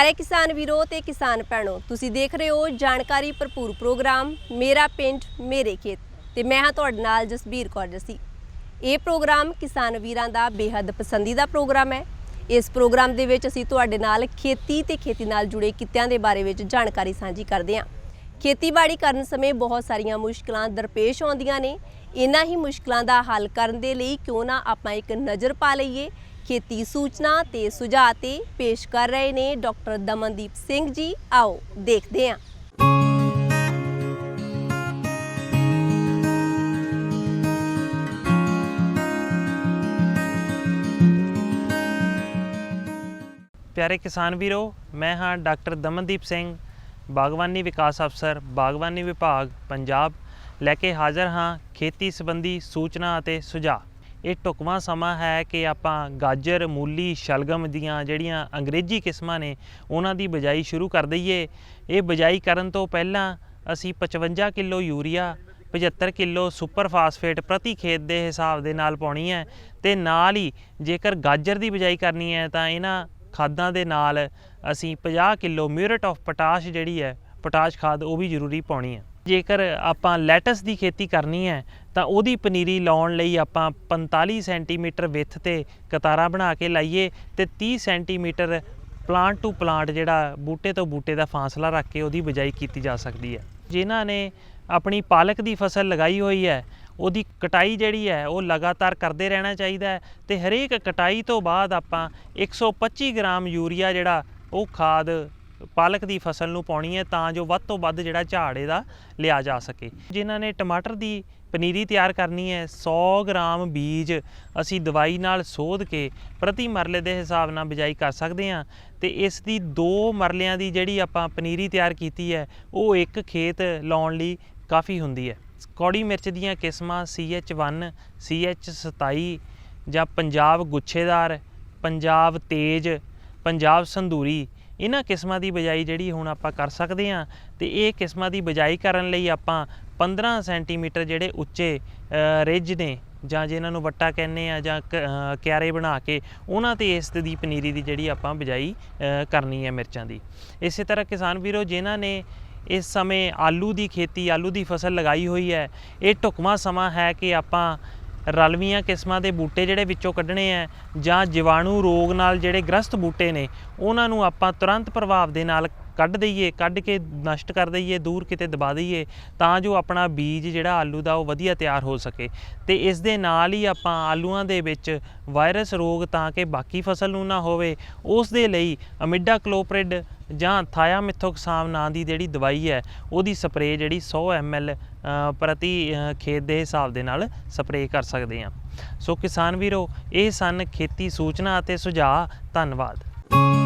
ਪਿਆਰੇ ਕਿਸਾਨ ਵੀਰੋ ਤੇ ਕਿਸਾਨ ਭੈਣੋ, ਤੁਸੀਂ ਦੇਖ ਰਹੇ ਹੋ ਜਾਣਕਾਰੀ ਭਰਪੂਰ ਪ੍ਰੋਗਰਾਮ, ਮੇਰਾ ਪਿੰਡ, ਮੇਰੇ ਖੇਤ ਤੇ ਮੈਂ ਹਾਂ ਤੁਹਾਡੇ ਨਾਲ ਜਸਬੀਰ ਕੌਰ ਜੱਸੀ। ਇਹ ਪ੍ਰੋਗਰਾਮ ਕਿਸਾਨ ਵੀਰਾਂ ਦਾ ਬੇਹੱਦ ਪਸੰਦੀਦਾ ਪ੍ਰੋਗਰਾਮ ਹੈ। ਇਸ ਪ੍ਰੋਗਰਾਮ ਦੇ ਵਿੱਚ ਅਸੀਂ ਤੁਹਾਡੇ ਨਾਲ ਖੇਤੀ ਤੇ ਖੇਤੀ ਨਾਲ ਜੁੜੇ ਕਿੱਤਿਆਂ ਦੇ ਬਾਰੇ ਵਿੱਚ ਜਾਣਕਾਰੀ ਸਾਂਝੀ ਕਰਦੇ ਹਾਂ। ਖੇਤੀਬਾੜੀ ਕਰਨ ਸਮੇਂ ਬਹੁਤ ਸਾਰੀਆਂ ਮੁਸ਼ਕਲਾਂ ਦਰਪੇਸ਼ ਆਉਂਦੀਆਂ ਨੇ। ਇਹਨਾਂ ਹੀ ਮੁਸ਼ਕਲਾਂ ਦਾ ਹੱਲ ਕਰਨ ਦੇ ਲਈ ਕਿਉਂ ਨਾ ਆਪਾਂ ਇੱਕ ਨਜ਼ਰ ਪਾ ਲਈਏ। ਖੇਤੀ ਸੂਚਨਾ ਤੇ ਸੁਝਾਅ ਤੇ ਪੇਸ਼ ਕਰ ਰਹੇ ਨੇ ਡਾਕਟਰ ਦਮਨਦੀਪ ਸਿੰਘ ਜੀ। ਆਓ ਦੇਖਦੇ ਹਾਂ। ਪਿਆਰੇ ਕਿਸਾਨ ਵੀਰੋ, ਮੈਂ ਹਾਂ ਡਾਕਟਰ ਦਮਨਦੀਪ ਸਿੰਘ, ਬਾਗਵਾਨੀ ਵਿਕਾਸ ਅਫਸਰ, ਬਾਗਵਾਨੀ ਵਿਭਾਗ, ਪੰਜਾਬ। ਲੈ ਕੇ ਹਾਜ਼ਰ ਹਾਂ ਖੇਤੀ ਸੰਬੰਧੀ ਸੂਚਨਾ ਅਤੇ ਸੁਝਾਅ। ਇਹ ਢੁਕਵਾਂ ਸਮਾਂ ਹੈ ਕਿ ਆਪਾਂ ਗਾਜਰ, ਮੂਲੀ, ਸ਼ਲਗਮ ਦੀਆਂ ਜਿਹੜੀਆਂ ਅੰਗਰੇਜ਼ੀ ਕਿਸਮਾਂ ਨੇ, ਉਹਨਾਂ ਦੀ ਬਜਾਈ ਸ਼ੁਰੂ ਕਰ ਦਈਏ। ਇਹ ਬਜਾਈ ਕਰਨ ਤੋਂ ਪਹਿਲਾਂ ਅਸੀਂ 55 kilo urea 75 kilo super phosphate ਪ੍ਰਤੀ ਖੇਤ ਦੇ ਹਿਸਾਬ ਦੇ ਨਾਲ ਪਾਉਣੀ ਹੈ ਤੇ ਨਾਲ ਹੀ ਜੇਕਰ ਗਾਜਰ ਦੀ ਬਜਾਈ ਕਰਨੀ ਹੈ ਤਾਂ ਇਹਨਾਂ ਖਾਦਾਂ ਦੇ ਨਾਲ ਅਸੀਂ 50 ਕਿਲੋ ਮਿਊਰੇਟ ਆਫ ਪੋਟਾਸ਼ ਜਿਹੜੀ ਹੈ, ਪੋਟਾਸ਼ ਖਾਦ ਉਹ ਵੀ ਜ਼ਰੂਰੀ ਪਾਉਣੀ ਹੈ। ਜੇਕਰ ਆਪਾਂ ਲੈਟਸ ਦੀ ਖੇਤੀ ਕਰਨੀ ਹੈ, ਤਾਂ ਉਹਦੀ ਪਨੀਰੀ ਲਾਉਣ ਲਈ ਆਪਾਂ 45 ਸੈਂਟੀਮੀਟਰ ਵਿੱਥ ਤੇ ਕਤਾਰਾਂ ਬਣਾ ਕੇ ਲਾਈਏ ਤੇ 30 ਸੈਂਟੀਮੀਟਰ ਪਲਾਂਟ ਟੂ ਪਲਾਂਟ ਜਿਹੜਾ ਬੂਟੇ ਤੋਂ ਬੂਟੇ ਦਾ ਫਾਸਲਾ ਰੱਖ ਕੇ ਉਹਦੀ ਬਜਾਈ ਕੀਤੀ ਜਾ ਸਕਦੀ ਹੈ। ਜਿਨ੍ਹਾਂ ਨੇ ਆਪਣੀ ਪਾਲਕ ਦੀ ਫਸਲ ਲਗਾਈ ਹੋਈ ਹੈ, ਉਹਦੀ ਕਟਾਈ ਜਿਹੜੀ ਹੈ, ਉਹ ਲਗਾਤਾਰ ਕਰਦੇ ਰਹਿਣਾ ਚਾਹੀਦਾ ਹੈ ਤੇ ਹਰੇਕ ਕਟਾਈ ਤੋਂ ਬਾਅਦ ਆਪਾਂ 125 ਗ੍ਰਾਮ ਯੂਰੀਆ ਜਿਹੜਾ ਉਹ ਖਾਦ ਪਾਲਕ ਦੀ ਫਸਲ ਨੂੰ ਪਾਉਣੀ ਹੈ ਤਾਂ ਜੋ ਵੱਧ ਤੋਂ ਵੱਧ ਜਿਹੜਾ ਝਾੜ ਇਹਦਾ ਲਿਆ ਜਾ ਸਕੇ। ਜਿਨ੍ਹਾਂ ਨੇ ਟਮਾਟਰ ਦੀ ਪਨੀਰੀ ਤਿਆਰ ਕਰਨੀ ਹੈ 100 ਗ੍ਰਾਮ ਬੀਜ ਅਸੀਂ ਦਵਾਈ ਨਾਲ ਸੋਧ ਕੇ ਪ੍ਰਤੀ ਮਰਲੇ ਦੇ ਹਿਸਾਬ ਨਾਲ ਬਿਜਾਈ ਕਰ ਸਕਦੇ ਹਾਂ ਤੇ ਇਸ ਦੀ ਦੋ ਮਰਲਿਆਂ ਦੀ ਜਿਹੜੀ ਆਪਾਂ ਪਨੀਰੀ ਤਿਆਰ ਕੀਤੀ ਹੈ, ਉਹ ਇੱਕ ਖੇਤ ਲਾਉਣ ਲਈ ਕਾਫੀ ਹੁੰਦੀ ਹੈ। ਕੌੜੀ ਮਿਰਚ ਦੀਆਂ ਕਿਸਮਾਂ CH1 CH27 ਜਾਂ ਪੰਜਾਬ ਗੁੱਛੇਦਾਰ, ਪੰਜਾਬ ਤੇਜ, ਪੰਜਾਬ ਸੰਧੂਰੀ ਇਹਨਾਂ ਕਿਸਮਾਂ ਦੀ ਬਜਾਈ ਜਿਹੜੀ ਹੁਣ ਆਪਾਂ ਕਰ ਸਕਦੇ ਹਾਂ ਤੇ ਇਹ ਕਿਸਮਾਂ ਦੀ ਬਜਾਈ ਕਰਨ ਲਈ ਆਪਾਂ 15 ਸੈਂਟੀਮੀਟਰ ਜਿਹੜੇ ਉੱਚੇ ਅ, ਨੇ ਜਾਂ ਜਿਹਨਾਂ ਨੂੰ ਵੱਟਾ ਕਹਿੰਦੇ ਆ ਜਾਂ ਕ- ਅ, ਕਿਆਰੇ ਬਣਾ ਕੇ ਉਹਨਾਂ ਤੇ ਇਸ ਦੀ ਪਨੀਰੀ ਦੀ ਜਿਹੜੀ ਆਪਾਂ ਬਜਾਈ ਕਰਨੀ ਹੈ ਮਿਰਚਾਂ ਦੀ। ਇਸੇ ਤਰ੍ਹਾਂ ਕਿਸਾਨ ਵੀਰੋ ਜਿਨ੍ਹਾਂ ਨੇ ਇਸ ਸਮੇਂ ਆਲੂ ਦੀ ਖੇਤੀ ਆਲੂ ਦੀ ਫਸਲ ਲਗਾਈ ਹੋਈ ਹੈ ਇਹ ਢੁਕਵਾਂ ਸਮਾਂ ਹੈ ਕਿ ਆਪਾਂ ਰਲਵੀਆਂ ਕਿਸਮਾਂ ਦੇ ਬੂਟੇ ਜਿਹੜੇ ਵਿੱਚੋਂ ਕੱਢਣੇ ਆ ਜਾਂ ਜੀਵਾਣੂ ਰੋਗ ਨਾਲ ਜਿਹੜੇ ਗ੍ਰਸਤ ਬੂਟੇ ਨੇ, ਉਹਨਾਂ ਨੂੰ ਆਪਾਂ ਤੁਰੰਤ ਪ੍ਰਭਾਵ ਦੇ ਨਾਲ ਕੱਢ ਦਈਏ ਕੱਢ ਕੇ ਨਸ਼ਟ ਕਰ ਦਈਏ ਦੂਰ ਕਿਤੇ ਦਬਾ ਦਈਏ ਤਾਂ ਜੋ ਆਪਣਾ ਬੀਜ ਜਿਹੜਾ ਆਲੂ ਦਾ ਉਹ ਵਧੀਆ ਤਿਆਰ ਹੋ ਸਕੇ। ਤੇ ਇਸ ਦੇ ਨਾਲ ਹੀ ਆਪਾਂ ਆਲੂਆਂ ਦੇ ਵਿੱਚ ਵਾਇਰਸ ਰੋਗ ਤਾਂ ਕਿ ਬਾਕੀ ਫਸਲ ਨੂੰ ਨਾ ਹੋਵੇ ਉਸ ਦੇ ਲਈ ਅਮਿਡਾ ਕਲੋਪਰਿਡ ਜਾਂ ਥਾਇਆਮਿਥੋਕਸਾਮ ਨਾਂ ਦੀ ਜਿਹੜੀ ਦਵਾਈ ਹੈ ਉਹਦੀ ਸਪਰੇਅ ਜਿਹੜੀ 100 ml ਅ, ਪ੍ਰਤੀ ਖੇਤ ਦੇ ਹਿਸਾਬ ਦੇ ਨਾਲ ਸਪਰੇਅ ਕਰ ਸਕਦੇ ਹਾਂ। ਸੋ ਕਿਸਾਨ ਵੀਰੋ ਇਹ ਸਨ ਖੇਤੀ ਸੂਚਨਾ ਅਤੇ ਸੁਝਾਅ। ਧੰਨਵਾਦ।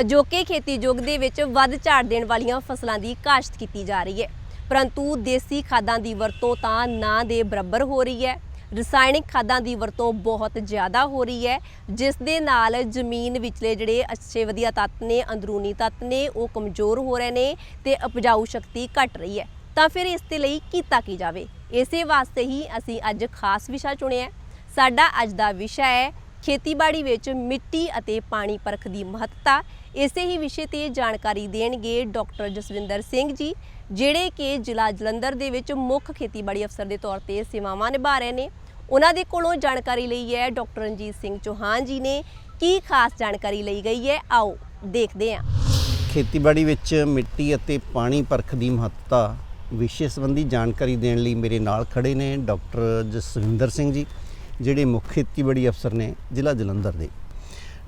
ਅਜੋਕੇ ਖੇਤੀ ਯੁੱਗ ਦੇ ਵਿੱਚ ਵੱਧ ਝਾੜ ਦੇਣ ਵਾਲੀਆਂ ਫਸਲਾਂ ਦੀ ਕਾਸ਼ਤ ਕੀਤੀ ਜਾ ਰਹੀ ਹੈ। ਪਰੰਤੂ ਦੇਸੀ ਖਾਦਾਂ ਦੀ ਵਰਤੋਂ ਤਾਂ ਨਾ ਦੇ ਬਰਾਬਰ ਹੋ ਰਹੀ ਹੈ। ਰਸਾਇਣਿਕ ਖਾਦਾਂ ਦੀ ਵਰਤੋਂ ਬਹੁਤ ਜ਼ਿਆਦਾ ਹੋ ਰਹੀ ਹੈ, ਜਿਸ ਦੇ ਨਾਲ ਜ਼ਮੀਨ ਵਿਚਲੇ ਜਿਹੜੇ ਅੱਛੇ ਵਧੀਆ ਤੱਤ ਨੇ, ਅੰਦਰੂਨੀ ਤੱਤ ਨੇ, ਉਹ ਕਮਜ਼ੋਰ ਹੋ ਰਹੇ ਨੇ ਤੇ ਉਪਜਾਊ ਸ਼ਕਤੀ ਘਟ ਰਹੀ ਹੈ। ਤਾਂ ਫਿਰ ਇਸ ਦੇ ਲਈ ਕੀਤਾ ਕੀ ਜਾਵੇ? ਇਸੇ ਵਾਸਤੇ ਹੀ ਅਸੀਂ ਅੱਜ ਖਾਸ ਵਿਸ਼ਾ ਚੁਣਿਆ ਸਾਡਾ ਅੱਜ ਦਾ ਵਿਸ਼ਾ ਹੈ ਖੇਤੀਬਾੜੀ ਵਿੱਚ ਮਿੱਟੀ ਅਤੇ ਪਾਣੀ ਪਰਖ ਦੀ ਮਹੱਤਤਾ, ਇਸੇ ਹੀ ਵਿਸ਼ੇ ਤੇ ਜਾਣਕਾਰੀ ਦੇਣਗੇ ਡਾਕਟਰ ਜਸਵਿੰਦਰ ਸਿੰਘ ਜੀ, ਜਿਹੜੇ ਕਿ ਜ਼ਿਲ੍ਹਾ ਜਲੰਧਰ ਦੇ ਵਿੱਚ ਮੁੱਖ ਖੇਤੀਬਾੜੀ ਅਫਸਰ ਦੇ ਤੌਰ ਤੇ ਸੇਵਾਵਾਂ ਨਿਭਾ ਰਹੇ ਨੇ। ਉਹਨਾਂ ਦੇ ਕੋਲੋਂ ਜਾਣਕਾਰੀ ਲਈ ਹੈ ਡਾਕਟਰ ਰਣਜੀਤ ਸਿੰਘ ਚੌਹਾਨ ਜੀ ਨੇ। ਕੀ ਖਾਸ ਜਾਣਕਾਰੀ ਲਈ ਗਈ ਹੈ? ਆਓ ਦੇਖਦੇ ਹਾਂ। ਖੇਤੀਬਾੜੀ ਵਿੱਚ ਮਿੱਟੀ ਅਤੇ ਪਾਣੀ ਪਰਖ ਦੀ ਮਹੱਤਤਾ ਵਿਸ਼ੇ ਸੰਬੰਧੀ ਜਾਣਕਾਰੀ ਦੇਣ ਲਈ ਮੇਰੇ ਨਾਲ ਖੜੇ ਨੇ ਡਾਕਟਰ ਜਸਵਿੰਦਰ ਸਿੰਘ ਜੀ। ਜਿਹੜੇ ਮੁੱਖ ਖੇਤੀਬਾੜੀ ਅਫਸਰ ਨੇ ਜ਼ਿਲ੍ਹਾ ਜਲੰਧਰ ਦੇ।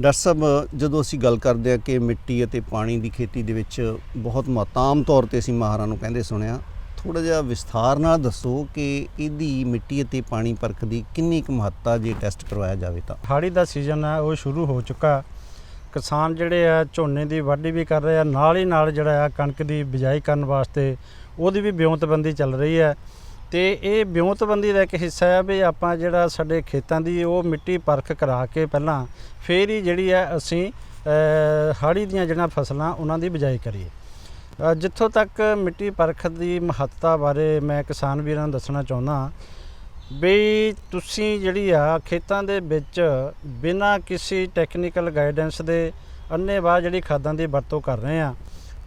ਡਾਕਟਰ ਸਾਹਿਬ, ਜਦੋਂ ਅਸੀਂ ਗੱਲ ਕਰਦੇ ਹਾਂ ਕਿ ਮਿੱਟੀ ਅਤੇ ਪਾਣੀ ਦੀ ਖੇਤੀ ਦੇ ਵਿੱਚ ਬਹੁਤ ਮਹੱਤਤਾ ਆਮ ਤੌਰ ਤੇ ਅਸੀਂ ਮਾਹਰਾਂ ਨੂੰ ਕਹਿੰਦੇ ਸੁਣਿਆ ਥੋੜਾ ਜਿਹਾ ਵਿਸਥਾਰ ਨਾਲ ਦੱਸੋ ਕਿ ਇਹਦੀ ਮਿੱਟੀ ਅਤੇ ਪਾਣੀ ਪਰਖ ਦੀ ਕਿੰਨੀ ਕੁ ਮਹੱਤਤਾ ਜੇ ਟੈਸਟ ਕਰਵਾਇਆ ਜਾਵੇ ਤਾਂ। ਹਾੜੀ ਦਾ ਸੀਜ਼ਨ ਹੈ, ਉਹ ਸ਼ੁਰੂ ਹੋ ਚੁੱਕਾ ਕਿਸਾਨ ਜਿਹੜੇ ਆ, ਝੋਨੇ ਦੀ ਵਾਢੀ ਵੀ ਕਰ ਰਹੇ ਆ, ਨਾਲ ਹੀ ਨਾਲ ਜਿਹੜਾ ਆ ਕਣਕ ਦੀ ਬਿਜਾਈ ਕਰਨ ਵਾਸਤੇ ਉਹਦੀ ਵੀ ਵਿਉਂਤਬੰਦੀ ਚੱਲ ਰਹੀ ਹੈ। ਤੇ ਇਹ ਵਿਉਂਤਬੰਦੀ ਦਾ ਇੱਕ ਹਿੱਸਾ ਹੈ ਵੀ ਆਪਾਂ ਜਿਹੜਾ ਸਾਡੇ ਖੇਤਾਂ ਦੀ ਉਹ ਮਿੱਟੀ ਪਰਖ ਕਰਾ ਕੇ ਪਹਿਲਾਂ ਫੇਰ ਹੀ ਜਿਹੜੀ ਹੈ ਅਸੀਂ ਹਾੜੀ ਦੀਆਂ ਜਿਹੜਾ ਫਸਲਾਂ ਉਹਨਾਂ ਦੀ ਬਿਜਾਈ ਕਰੀਏ। ਜਿੱਥੋਂ ਤੱਕ ਮਿੱਟੀ ਪਰਖ ਦੀ ਮਹੱਤਤਾ ਬਾਰੇ ਮੈਂ ਕਿਸਾਨ ਵੀਰਾਂ ਨੂੰ ਦੱਸਣਾ ਚਾਹੁੰਦਾ ਵੀ ਤੁਸੀਂ ਜਿਹੜੀ ਆ ਖੇਤਾਂ ਦੇ ਵਿੱਚ ਬਿਨਾਂ ਕਿਸੇ ਟੈਕਨੀਕਲ ਗਾਈਡੈਂਸ ਦੇ ਅੰਨੇਵਾਹ ਜਿਹੜੀ ਖਾਦਾਂ ਦੀ ਵਰਤੋਂ ਕਰ ਰਹੇ ਆ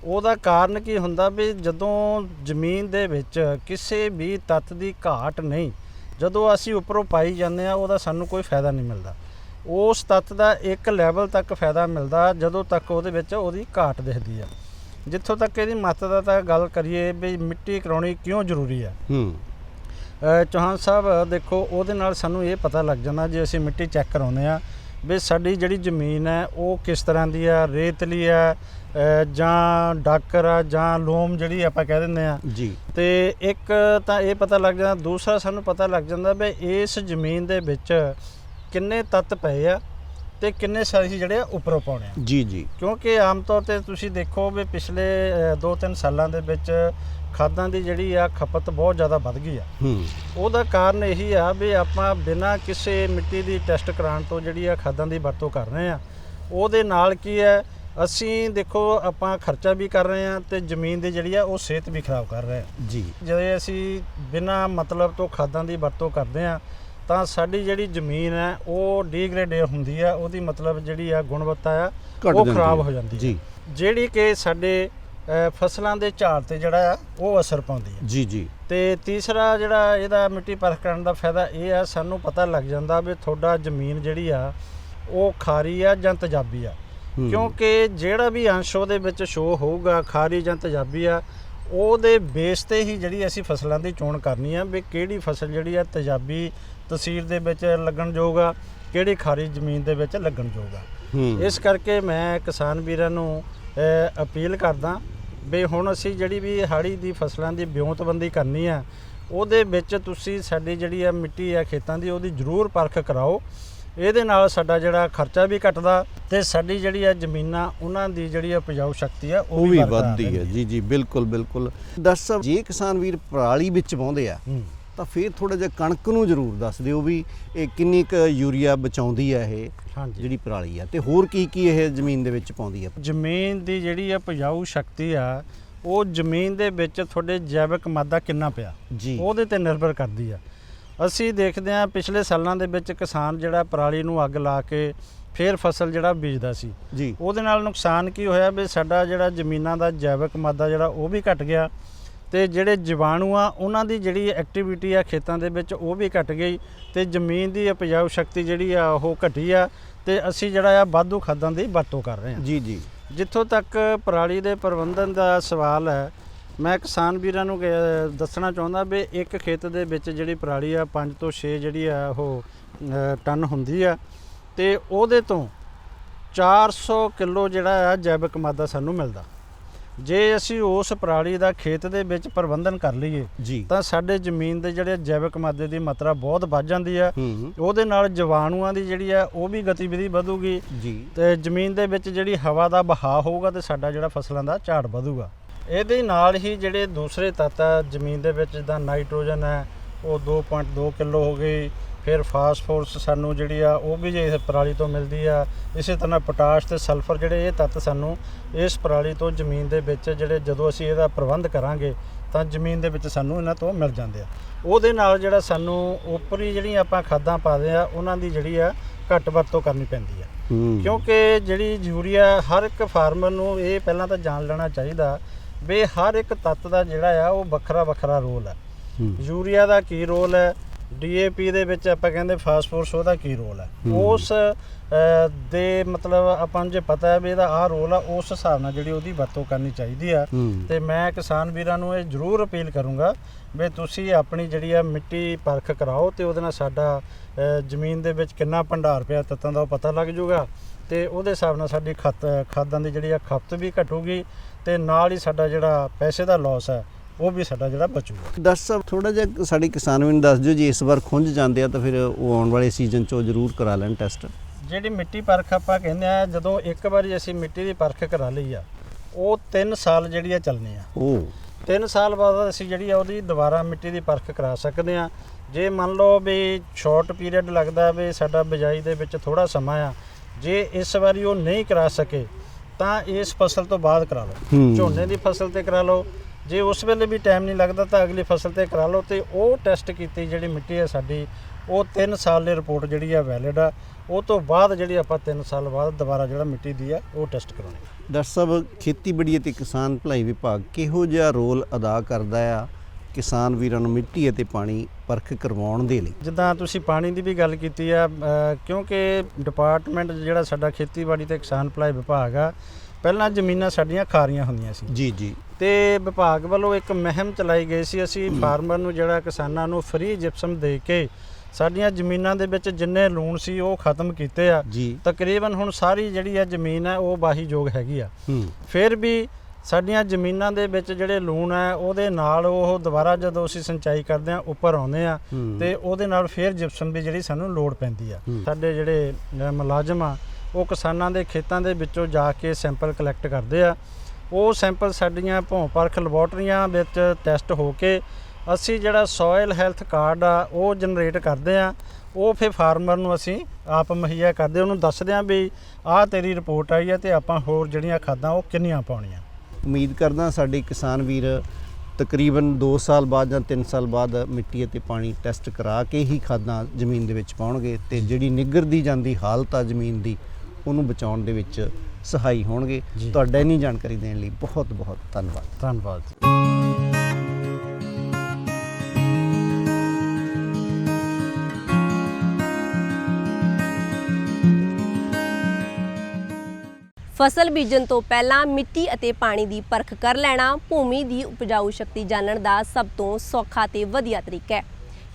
ਉਹਦਾ ਕਾਰਨ ਕੀ ਹੁੰਦਾ ਵੀ ਜਦੋਂ ਜ਼ਮੀਨ ਦੇ ਵਿੱਚ ਕਿਸੇ ਵੀ ਤੱਤ ਦੀ ਘਾਟ ਨਹੀਂ ਜਦੋਂ ਅਸੀਂ ਉੱਪਰੋਂ ਪਾਈ ਜਾਂਦੇ ਆ ਉਹਦਾ ਸਾਨੂੰ ਕੋਈ ਫਾਇਦਾ ਨਹੀਂ ਮਿਲਦਾ। ਉਸ ਤੱਤ ਦਾ ਇੱਕ ਲੈਵਲ ਤੱਕ ਫਾਇਦਾ ਮਿਲਦਾ ਜਦੋਂ ਤੱਕ ਉਹਦੇ ਵਿੱਚ ਉਹਦੀ ਘਾਟ ਦਿਖਦੀ ਆ। ਜਿੱਥੋਂ ਤੱਕ ਇਹਦੀ ਮਹੱਤਤਾ ਤਾਂ ਗੱਲ ਕਰੀਏ ਵੀ ਮਿੱਟੀ ਕਰਾਉਣੀ ਕਿਉਂ ਜ਼ਰੂਰੀ ਹੈ। ਹੂੰ ਚੌਹਾਨ ਸਾਹਿਬ ਦੇਖੋ ਉਹਦੇ ਨਾਲ ਸਾਨੂੰ ਇਹ ਪਤਾ ਲੱਗ ਜਾਂਦਾ ਜੇ ਅਸੀਂ ਮਿੱਟੀ ਚੈੱਕ ਕਰਾਉਂਦੇ ਆ ਵੀ ਸਾਡੀ ਜਿਹੜੀ ਜ਼ਮੀਨ ਹੈ ਉਹ ਕਿਸ ਤਰ੍ਹਾਂ ਦੀ ਆ ਰੇਤਲੀ ਆ ਜਾਂ ਡਾਕਰ ਆ ਜਾਂ ਲੋਮ ਜਿਹੜੀ ਆਪਾਂ ਕਹਿ ਦਿੰਦੇ ਆ। ਜੀ। ਤੇ ਇੱਕ ਤਾਂ ਇਹ ਪਤਾ ਲੱਗ ਜਾਂਦਾ ਦੂਸਰਾ ਸਾਨੂੰ ਪਤਾ ਲੱਗ ਜਾਂਦਾ ਵੀ ਇਸ ਜ਼ਮੀਨ ਦੇ ਵਿੱਚ ਕਿੰਨੇ ਤੱਤ ਪਏ ਆ ਤੇ ਕਿੰਨੇ ਸਾਰੀ ਜਿਹੜੇ ਆ ਉੱਪਰੋਂ ਪਾਉਣੇ ਆ। ਜੀ ਜੀ। ਕਿਉਂਕਿ ਆਮ ਤੌਰ ਤੇ ਤੁਸੀਂ ਦੇਖੋ ਵੀ ਪਿਛਲੇ 2-3 ਸਾਲਾਂ ਦੇ ਵਿੱਚ ਖਾਦਾਂ ਦੀ ਜਿਹੜੀ ਆ ਖਪਤ ਬਹੁਤ ਜ਼ਿਆਦਾ ਵੱਧ ਗਈ ਆ। ਹੂੰ। ਉਹਦਾ ਕਾਰਨ ਇਹੀ ਆ ਵੀ ਆਪਾਂ ਬਿਨਾਂ ਕਿਸੇ ਮਿੱਟੀ ਦੀ ਟੈਸਟ ਕਰਾਉਣ ਤੋਂ ਜਿਹੜੀ ਆ ਖਾਦਾਂ ਦੀ ਵਰਤੋਂ ਕਰ ਰਹੇ ਆ। ਉਹਦੇ ਨਾਲ ਕੀ ਹੈ ਅਸੀਂ ਦੇਖੋ ਆਪਾਂ ਖਰਚਾ ਵੀ ਕਰ ਰਹੇ ਆ ਤੇ ਜ਼ਮੀਨ ਦੀ ਜਿਹੜੀ ਆ ਉਹ ਸਿਹਤ ਵੀ ਖਰਾਬ ਕਰ ਰਹੇ ਆ। ਜੀ। ਜਦੋਂ ਅਸੀਂ ਬਿਨਾਂ ਮਤਲਬ ਤੋਂ ਖਾਦਾਂ ਦੀ ਵਰਤੋਂ ਕਰਦੇ ਆ ਤਾਂ ਸਾਡੀ ਜਿਹੜੀ ਜ਼ਮੀਨ ਹੈ ਉਹ ਡੀਗ੍ਰੇਡ ਹੁੰਦੀ ਆ ਉਹਦੀ ਮਤਲਬ ਜਿਹੜੀ ਆ ਗੁਣਵੱਤਾ ਆ ਉਹ ਖਰਾਬ ਹੈ। ਹੋ ਜਾਂਦੀ ਜੀ। ਜਿਹੜੀ ਕਿ ਸਾਡੇ ਫਸਲਾਂ ਦੇ ਝਾੜ ਤੇ ਜਿਹੜਾ ਆ ਉਹ ਅਸਰ ਪਾਉਂਦੀ ਹੈ ਜੀ ਜੀ। ਤੇ ਤੀਸਰਾ ਜਿਹੜਾ ਇਹਦਾ ਮਿੱਟੀ ਪਰਖ ਕਰਨ ਦਾ ਫਾਇਦਾ ਇਹ ਆ ਸਾਨੂੰ ਪਤਾ ਲੱਗ ਜਾਂਦਾ ਵੀ ਤੁਹਾਡਾ ਜ਼ਮੀਨ ਜਿਹੜੀ ਆ ਉਹ ਖਾਰੀ ਆ ਜਾਂ ਤੇਜ਼ਾਬੀ ਆ। ਕਿਉਂਕਿ ਜਿਹੜਾ ਵੀ ਅੰਸ਼ ਉਹਦੇ ਵਿੱਚ ਸ਼ੋ ਹੋਊਗਾ ਖਾਰੀ ਜਾਂ ਤੇਜ਼ਾਬੀ ਆ ਉਹਦੇ ਬੇਸ ਤੇ ਹੀ ਜਿਹੜੀ ਅਸੀਂ ਫਸਲਾਂ ਦੀ ਚੋਣ ਕਰਨੀ ਆ ਵੀ ਕਿਹੜੀ ਫਸਲ ਜਿਹੜੀ ਆ ਤੇਜ਼ਾਬੀ ਤਸੀਰ ਦੇ ਵਿੱਚ ਲੱਗਣ ਆ ਕਿਹੜੀ ਖਾਰੀ ਜ਼ਮੀਨ ਦੇ ਵਿੱਚ ਲੱਗਣ ਹੂੰ। ਇਸ ਕਰਕੇ ਮੈਂ ਕਿਸਾਨ ਵੀਰਾਂ ਨੂੰ ਅਪੀਲ ਕਰਦਾ ਵੀ ਹੁਣ ਅਸੀਂ ਜਿਹੜੀ ਵੀ ਹਾੜੀ ਦੀ ਫਸਲਾਂ ਦੀ ਵਿਉਂਤਬੰਦੀ ਕਰਨੀ ਆ ਉਹਦੇ ਵਿੱਚ ਤੁਸੀਂ ਸਾਡੀ ਜਿਹੜੀ ਆ ਮਿੱਟੀ ਆ ਖੇਤਾਂ ਦੀ ਉਹਦੀ ਜ਼ਰੂਰ ਪਰਖ ਕਰਾਓ। ਇਹਦੇ ਨਾਲ ਸਾਡਾ ਜਿਹੜਾ ਖਰਚਾ ਵੀ ਘਟਦਾ ਤੇ ਸਾਡੀ ਜਿਹੜੀ ਆ ਜ਼ਮੀਨਾਂ ਉਹਨਾਂ ਦੀ ਜਿਹੜੀ ਆ ਉਪਜਾਊ ਸ਼ਕਤੀ ਆ ਉਹ ਵੀ ਵੱਧਦੀ। ਹੈ। ਜੀ ਜੀ ਬਿਲਕੁਲ ਬਿਲਕੁਲ। ਸਾਹਿਬ ਜੇ ਕਿਸਾਨ ਵੀਰ ਪਰਾਲੀ ਵਿੱਚ ਪਾਉਂਦੇ ਆ। ਤਾਂ ਫਿਰ ਥੋੜਾ ਜਿਹਾ ਕਣਕ ਨੂੰ ਜ਼ਰੂਰ ਦੱਸ ਦਿਓ ਵੀ ਇਹ ਕਿੰਨੀ ਕੁ ਯੂਰੀਆ ਬਚਾਉਂਦੀ ਹੈ ਇਹ ਹਾਂਜੀ। ਜਿਹੜੀ ਪਰਾਲੀ ਆ। ਤੇ ਹੋਰ ਕੀ ਕੀ ਇਹ ਜ਼ਮੀਨ ਦੇ ਵਿੱਚ ਪਾਉਂਦੀ ਆ? ਜ਼ਮੀਨ ਦੀ ਜਿਹੜੀ ਆ ਉਪਜਾਊ ਸ਼ਕਤੀ ਆ ਉਹ ਜ਼ਮੀਨ ਦੇ ਵਿੱਚ ਤੁਹਾਡੇ ਜੈਵਿਕ ਮਾਦਾ ਕਿੰਨਾ ਪਿਆ? ਜੀ। ਉਹਦੇ ਤੇ ਨਿਰਭਰ ਕਰਦੀ ਆ। ਅਸੀਂ ਦੇਖਦੇ ਹਾਂ ਪਿਛਲੇ ਸਾਲਾਂ ਦੇ ਵਿੱਚ ਕਿਸਾਨ ਜਿਹੜਾ ਪਰਾਲੀ ਨੂੰ ਅੱਗ ਲਾ ਕੇ ਫੇਰ ਫਸਲ ਜਿਹੜਾ ਬੀਜਦਾ ਸੀ। ਜੀ। ਉਹਦੇ ਨਾਲ ਨੁਕਸਾਨ ਕੀ ਹੋਇਆ ਵੀ ਸਾਡਾ ਜਿਹੜਾ ਜ਼ਮੀਨਾਂ ਦਾ ਜੈਵਿਕ ਮਾਦਾ ਜਿਹੜਾ ਉਹ ਵੀ ਘਟ ਗਿਆ। ਤੇ ਜਿਹੜੇ ਜੀਵਾਣੂ ਆ ਉਹਨਾਂ ਦੀ ਜਿਹੜੀ ਐਕਟੀਵਿਟੀ ਆ ਖੇਤਾਂ ਦੇ ਵਿੱਚ ਉਹ ਵੀ ਘਟ ਗਈ ਤੇ ਜ਼ਮੀਨ ਦੀ ਉਪਜਾਊ ਸ਼ਕਤੀ ਜਿਹੜੀ ਆ ਉਹ ਘਟੀ ਆ ਤੇ ਅਸੀਂ ਜਿਹੜਾ ਆ ਵਾਧੂ ਖਾਦਾਂ ਦੀ ਵਰਤੋਂ ਕਰ ਰਹੇ ਹਾਂ। ਜੀ ਜੀ। ਜਿੱਥੋਂ ਤੱਕ ਪਰਾਲੀ ਦੇ ਪ੍ਰਬੰਧਨ ਦਾ ਸਵਾਲ ਹੈ ਮੈਂ ਕਿਸਾਨ ਵੀਰਾਂ ਨੂੰ ਦੱਸਣਾ ਚਾਹੁੰਦਾ ਵੀ ਇੱਕ ਖੇਤ ਦੇ ਵਿੱਚ ਜਿਹੜੀ ਪਰਾਲੀ ਆ 5 ਤੋਂ 6 ਜਿਹੜੀ ਆ ਉਹ ਟਨ ਹੁੰਦੀ ਆ ਤੇ ਉਹਦੇ ਤੋਂ 400 ਕਿਲੋ ਜਿਹੜਾ ਆ ਜੈਵਿਕ ਮਾਦਾ ਸਾਨੂੰ ਮਿਲਦਾ। ਜੇ ਅਸੀਂ ਉਸ ਪਰਾਲੀ ਦਾ ਖੇਤ ਦੇ ਵਿੱਚ ਪ੍ਰਬੰਧਨ ਕਰ ਲਈਏ ਤਾਂ ਸਾਡੇ ਜ਼ਮੀਨ ਦੇ ਜਿਹੜੇ ਜੈਵਿਕ ਮਾਦੇ ਦੀ ਮਾਤਰਾ ਬਹੁਤ ਵੱਧ ਜਾਂਦੀ ਆ। ਹੂੰ ਉਹਦੇ ਨਾਲ ਜੀਵਾਣੂਆਂ ਦੀ ਜਿਹੜੀ ਆ ਉਹ ਵੀ ਗਤੀਵਿਧੀ ਵਧੂਗੀ। ਤੇ ਜ਼ਮੀਨ ਦੇ ਵਿੱਚ ਜਿਹੜੀ ਹਵਾ ਦਾ ਵਹਾਅ ਹੋਊਗਾ ਤੇ ਸਾਡਾ ਜਿਹੜਾ ਫਸਲਾਂ ਦਾ ਝਾੜ ਵਧੂਗਾ। ਇਹਦੇ ਨਾਲ ਹੀ ਜਿਹੜੇ ਦੂਸਰੇ ਤੱਤ ਆ ਜ਼ਮੀਨ ਦੇ ਵਿੱਚ ਜਿੱਦਾਂ ਨਾਈਟ੍ਰੋਜਨ ਹੈ ਉਹ 2.2 ਕਿਲੋ ਹੋ ਗਈ। ਫਿਰ ਫਾਸਫੋਰਸ ਸਾਨੂੰ ਜਿਹੜੀ ਆ ਉਹ ਵੀ ਜੇ ਪਰਾਲੀ ਤੋਂ ਮਿਲਦੀ ਆ। ਇਸੇ ਤਰ੍ਹਾਂ ਪੋਟਾਸ਼ ਤੇ ਸਲਫਰ ਜਿਹੜੇ ਇਹ ਤੱਤ ਸਾਨੂੰ ਇਸ ਪਰਾਲੀ ਤੋਂ ਜ਼ਮੀਨ ਦੇ ਵਿੱਚ ਜਿਹੜੇ ਜਦੋਂ ਅਸੀਂ ਇਹਦਾ ਪ੍ਰਬੰਧ ਕਰਾਂਗੇ ਤਾਂ ਜ਼ਮੀਨ ਦੇ ਵਿੱਚ ਸਾਨੂੰ ਇਹਨਾਂ ਤੋਂ ਮਿਲ ਜਾਂਦੇ ਆ। ਉਹਦੇ ਨਾਲ ਜਿਹੜਾ ਸਾਨੂੰ ਉੱਪਰੀ ਜਿਹੜੀਆਂ ਆਪਾਂ ਖਾਦਾਂ ਪਾਦੇ ਆ ਉਹਨਾਂ ਦੀ ਜਿਹੜੀ ਆ ਘੱਟ ਵਰਤੋਂ ਕਰਨੀ ਪੈਂਦੀ ਆ। ਕਿਉਂਕਿ ਜਿਹੜੀ ਯੂਰੀਆ ਹਰ ਇੱਕ ਫਾਰਮਰ ਨੂੰ ਇਹ ਪਹਿਲਾਂ ਤਾਂ ਜਾਣ ਲੈਣਾ ਚਾਹੀਦਾ ਵੀ ਹਰ ਇੱਕ ਤੱਤ ਦਾ ਜਿਹੜਾ ਆ ਉਹ ਵੱਖਰਾ ਵੱਖਰਾ ਰੋਲ ਹੂੰ। ਯੂਰੀਆ ਦਾ ਕੀ ਰੋਲ ਹੈ ਡੀਏਪੀ ਦੇ ਵਿੱਚ ਆਪਾਂ ਕਹਿੰਦੇ ਫਾਸਫੋਰਸ ਉਹਦਾ ਕੀ ਰੋਲ ਹੈ। ਉਸ ਦੇ ਮਤਲਬ ਆਪਾਂ ਨੂੰ ਜੇ ਪਤਾ ਹੈ ਵੀ ਇਹਦਾ ਆਹ ਰੋਲ ਆ ਉਸ ਹਿਸਾਬ ਨਾਲ ਜਿਹੜੀ ਉਹਦੀ ਵਰਤੋਂ ਕਰਨੀ ਚਾਹੀਦੀ ਆ। ਤੇ ਮੈਂ ਕਿਸਾਨ ਵੀਰਾਂ ਨੂੰ ਇਹ ਜ਼ਰੂਰ ਅਪੀਲ ਕਰੂੰਗਾ ਵੀ ਤੁਸੀਂ ਆਪਣੀ ਜਿਹੜੀ ਆ ਮਿੱਟੀ ਪਰਖ ਕਰਾਓ ਤੇ ਉਹਦੇ ਨਾਲ ਸਾਡਾ ਜ਼ਮੀਨ ਦੇ ਵਿੱਚ ਕਿੰਨਾ ਭੰਡਾਰ ਪਿਆ ਤੱਤਾਂ ਦਾ ਉਹ ਪਤਾ ਲੱਗ ਜਾਊਗਾ ਤੇ ਉਹਦੇ ਹਿਸਾਬ ਨਾਲ ਸਾਡੀ ਖਾਦਾਂ ਦੀ ਜਿਹੜੀ ਆ ਖਪਤ ਵੀ ਘਟੂਗੀ ਤੇ ਨਾਲ ਹੀ ਸਾਡਾ ਜਿਹੜਾ ਪੈਸੇ ਦਾ ਲਾਸ ਹੈ ਉਹ ਵੀ ਸਾਡਾ ਜਿਹੜਾ ਬਚੂਗਾ। ਡਾਕਟਰ ਸਾਹਿਬ ਥੋੜਾ ਜਿਹਾ ਸਾਡੇ ਕਿਸਾਨ ਵੀ ਨੂੰ ਦੱਸ ਦਿਓ ਜੇ ਇਸ ਵਾਰ ਖੁੰਝ ਜਾਂਦੇ ਆ ਤਾਂ ਫਿਰ ਉਹ ਆਉਣ ਵਾਲੇ ਸੀਜ਼ਨ 'ਚ ਉਹ ਜ਼ਰੂਰ ਕਰਾ ਲੈਣ ਟੈਸਟ ਜਿਹੜੀ ਮਿੱਟੀ ਪਰਖ ਆਪਾਂ ਕਹਿੰਦੇ ਆ ਜਦੋਂ ਇੱਕ ਵਾਰੀ ਅਸੀਂ ਮਿੱਟੀ ਦੀ ਪਰਖ ਕਰਾ ਲਈ ਆ ਉਹ 3 ਸਾਲ ਜਿਹੜੀ ਆ ਚੱਲਣੀ ਆ। ਉਹ 3 ਸਾਲ ਬਾਅਦ ਅਸੀਂ ਜਿਹੜੀ ਆ ਉਹਦੀ ਦੁਬਾਰਾ ਮਿੱਟੀ ਦੀ ਪਰਖ ਕਰਾ ਸਕਦੇ ਆ। ਜੇ ਮੰਨ ਲਓ ਵੀ ਸ਼ਾਰਟ ਪੀਰੀਅਡ ਲੱਗਦਾ ਵੀ ਸਾਡਾ ਬਿਜਾਈ ਦੇ ਵਿੱਚ ਥੋੜਾ ਸਮਾਂ ਆ ਜੇ ਇਸ ਵਾਰੀ ਉਹ ਨਹੀਂ ਕਰਾ ਸਕੇ ਤਾਂ ਇਸ ਫਸਲ ਤੋਂ ਬਾਅਦ ਕਰਾ ਲਓ। ਝੋਨੇ ਦੀ ਫਸਲ ਤੇ ਕਰਾ ਲਓ ਜੇ ਉਸ ਵੇਲੇ ਵੀ ਟਾਈਮ ਨਹੀਂ ਲੱਗਦਾ ਤਾਂ ਅਗਲੀ ਫਸਲ ਤੇ ਕਰਾ ਲਓ ਤੇ ਉਹ ਟੈਸਟ ਕੀਤੀ ਜਿਹੜੀ ਮਿੱਟੀ ਹੈ ਸਾਡੀ ਉਹ 3 ਸਾਲ ਦੀ ਰਿਪੋਰਟ ਜਿਹੜੀ ਆ ਵੈਲਿਡ ਆ। ਉਹ ਤੋਂ ਬਾਅਦ ਜਿਹੜੀ ਆਪਾਂ 3 ਸਾਲ ਬਾਅਦ ਦੁਬਾਰਾ ਜਿਹੜਾ ਮਿੱਟੀ ਦੀ ਆ ਉਹ ਟੈਸਟ ਕਰਾਉਣੀ ਡਾਕਟਰ ਸਾਹਿਬ ਖੇਤੀਬਾੜੀ ਅਤੇ ਕਿਸਾਨ ਭਲਾਈ ਵਿਭਾਗ ਕਿਹੋ ਜਿਹਾ ਰੋਲ ਅਦਾ ਕਰਦਾ ਆ ਕਿਸਾਨ ਵੀਰਾਂ ਨੂੰ ਮਿੱਟੀ ਅਤੇ ਪਾਣੀ ਪਰਖ ਕਰਵਾਉਣ ਦੇ ਲਈ? ਜਿੱਦਾਂ ਤੁਸੀਂ ਪਾਣੀ ਦੀ ਵੀ ਗੱਲ ਕੀਤੀ ਆ ਕਿਉਂਕਿ ਡਿਪਾਰਟਮੈਂਟ ਜਿਹੜਾ ਸਾਡਾ ਖੇਤੀਬਾੜੀ ਤੇ ਕਿਸਾਨ ਭਲਾਈ ਵਿਭਾਗ ਆ ਪਹਿਲਾਂ ਜ਼ਮੀਨਾਂ ਸਾਡੀਆਂ ਖਾਰੀਆਂ ਹੁੰਦੀਆਂ ਸੀ। ਜੀ ਜੀ। ਤੇ ਵਿਭਾਗ ਵੱਲੋਂ ਇੱਕ ਮੁਹਿੰਮ ਚਲਾਈ ਗਈ ਸੀ। ਅਸੀਂ ਫਾਰਮਰ ਨੂੰ ਜਿਹੜਾ ਕਿਸਾਨਾਂ ਨੂੰ ਫ੍ਰੀ ਜਿਪਸਮ ਦੇ ਕੇ ਸਾਡੀਆਂ ਜ਼ਮੀਨਾਂ ਦੇ ਵਿੱਚ ਜਿੰਨੇ ਲੂਣ ਸੀ ਉਹ ਖਤਮ ਕੀਤੇ ਆ। ਤਕਰੀਬਨ ਹੁਣ ਸਾਰੀ ਜਿਹੜੀ ਆ ਜ਼ਮੀਨ ਹੈ ਉਹ ਵਾਹੀਯੋਗ ਹੈਗੀ ਆ। ਫਿਰ ਵੀ ਸਾਡੀਆਂ ਜ਼ਮੀਨਾਂ ਦੇ ਵਿੱਚ ਜਿਹੜੇ ਲੂਣ ਹੈ ਉਹਦੇ ਨਾਲ ਉਹ ਦੁਬਾਰਾ ਜਦੋਂ ਅਸੀਂ ਸਿੰਚਾਈ ਕਰਦੇ ਆ ਉੱਪਰ ਆਉਂਦੇ ਆ। ਤੇ ਉਹਦੇ ਨਾਲ ਫਿਰ ਜਿਪਸਮ ਦੀ ਜਿਹੜੀ ਸਾਨੂੰ ਲੋੜ ਪੈਂਦੀ ਆ। ਸਾਡੇ ਜਿਹੜੇ ਮੁਲਾਜ਼ਮ ਆ ਉਹ ਕਿਸਾਨਾਂ ਦੇ ਖੇਤਾਂ ਦੇ ਵਿੱਚੋਂ ਜਾ ਕੇ ਸੈਂਪਲ ਕਲੈਕਟ ਕਰਦੇ ਆ। ਉਹ ਸੈਂਪਲ ਸਾਡੀਆਂ ਭੌਂ ਪਰਖ ਲੈਬੋਰਟਰੀਆਂ ਵਿੱਚ ਟੈਸਟ ਹੋ ਕੇ ਅਸੀਂ ਜਿਹੜਾ ਸੋਇਲ ਹੈਲਥ ਕਾਰਡ ਆ, ਉਹ ਜਨਰੇਟ ਕਰਦੇ ਆ ਉਹ ਫਿਰ ਫਾਰਮਰ ਨੂੰ ਅਸੀਂ ਆਪ ਮੁਹੱਈਆ ਕਰਦੇ ਉਹਨੂੰ ਦੱਸਦੇ ਆ ਵੀ ਆਹ ਤੇਰੀ ਰਿਪੋਰਟ ਆਈ ਹੈ ਤੇ ਆਪਾਂ ਹੋਰ ਜਿਹੜੀਆਂ ਖਾਦਾਂ ਉਹ ਕਿੰਨੀਆਂ ਪਾਉਣੀਆਂ। ਉਮੀਦ ਕਰਦਾ ਸਾਡੇ ਕਿਸਾਨ ਵੀਰ ਤਕਰੀਬਨ 2 ਸਾਲ ਬਾਅਦ ਜਾਂ 3 ਸਾਲ ਬਾਅਦ ਮਿੱਟੀ ਅਤੇ ਪਾਣੀ ਟੈਸਟ ਕਰਾ ਕੇ ਹੀ ਖਾਦਾਂ ਜ਼ਮੀਨ ਦੇ ਵਿੱਚ ਪਾਉਣਗੇ ਤੇ ਜਿਹੜੀ ਨਿੱਗਰਦੀ ਜਾਂਦੀ ਹਾਲਤ ਆ ਜ਼ਮੀਨ ਦੀ, ਉਹਨੂੰ ਬਚਾਉਣ ਦੇ ਵਿੱਚ ਸਹਾਈ ਹੋਣਗੇ। ਤੁਹਾਡਾ ਇੰਨੀ ਜਾਣਕਾਰੀ ਦੇਣ ਲਈ ਬਹੁਤ ਬਹੁਤ ਧੰਨਵਾਦ। ਧੰਨਵਾਦ ਫਸਲ ਬੀਜਣ ਤੋਂ ਪਹਿਲਾਂ ਮਿੱਟੀ ਅਤੇ ਪਾਣੀ ਦੀ ਪਰਖ ਕਰ ਲੈਣਾ ਭੂਮੀ ਦੀ ਉਪਜਾਊ ਸ਼ਕਤੀ ਜਾਣਨ ਦਾ ਸਭ ਤੋਂ ਸੌਖਾ ਤੇ ਵਧੀਆ ਤਰੀਕਾ ਹੈ।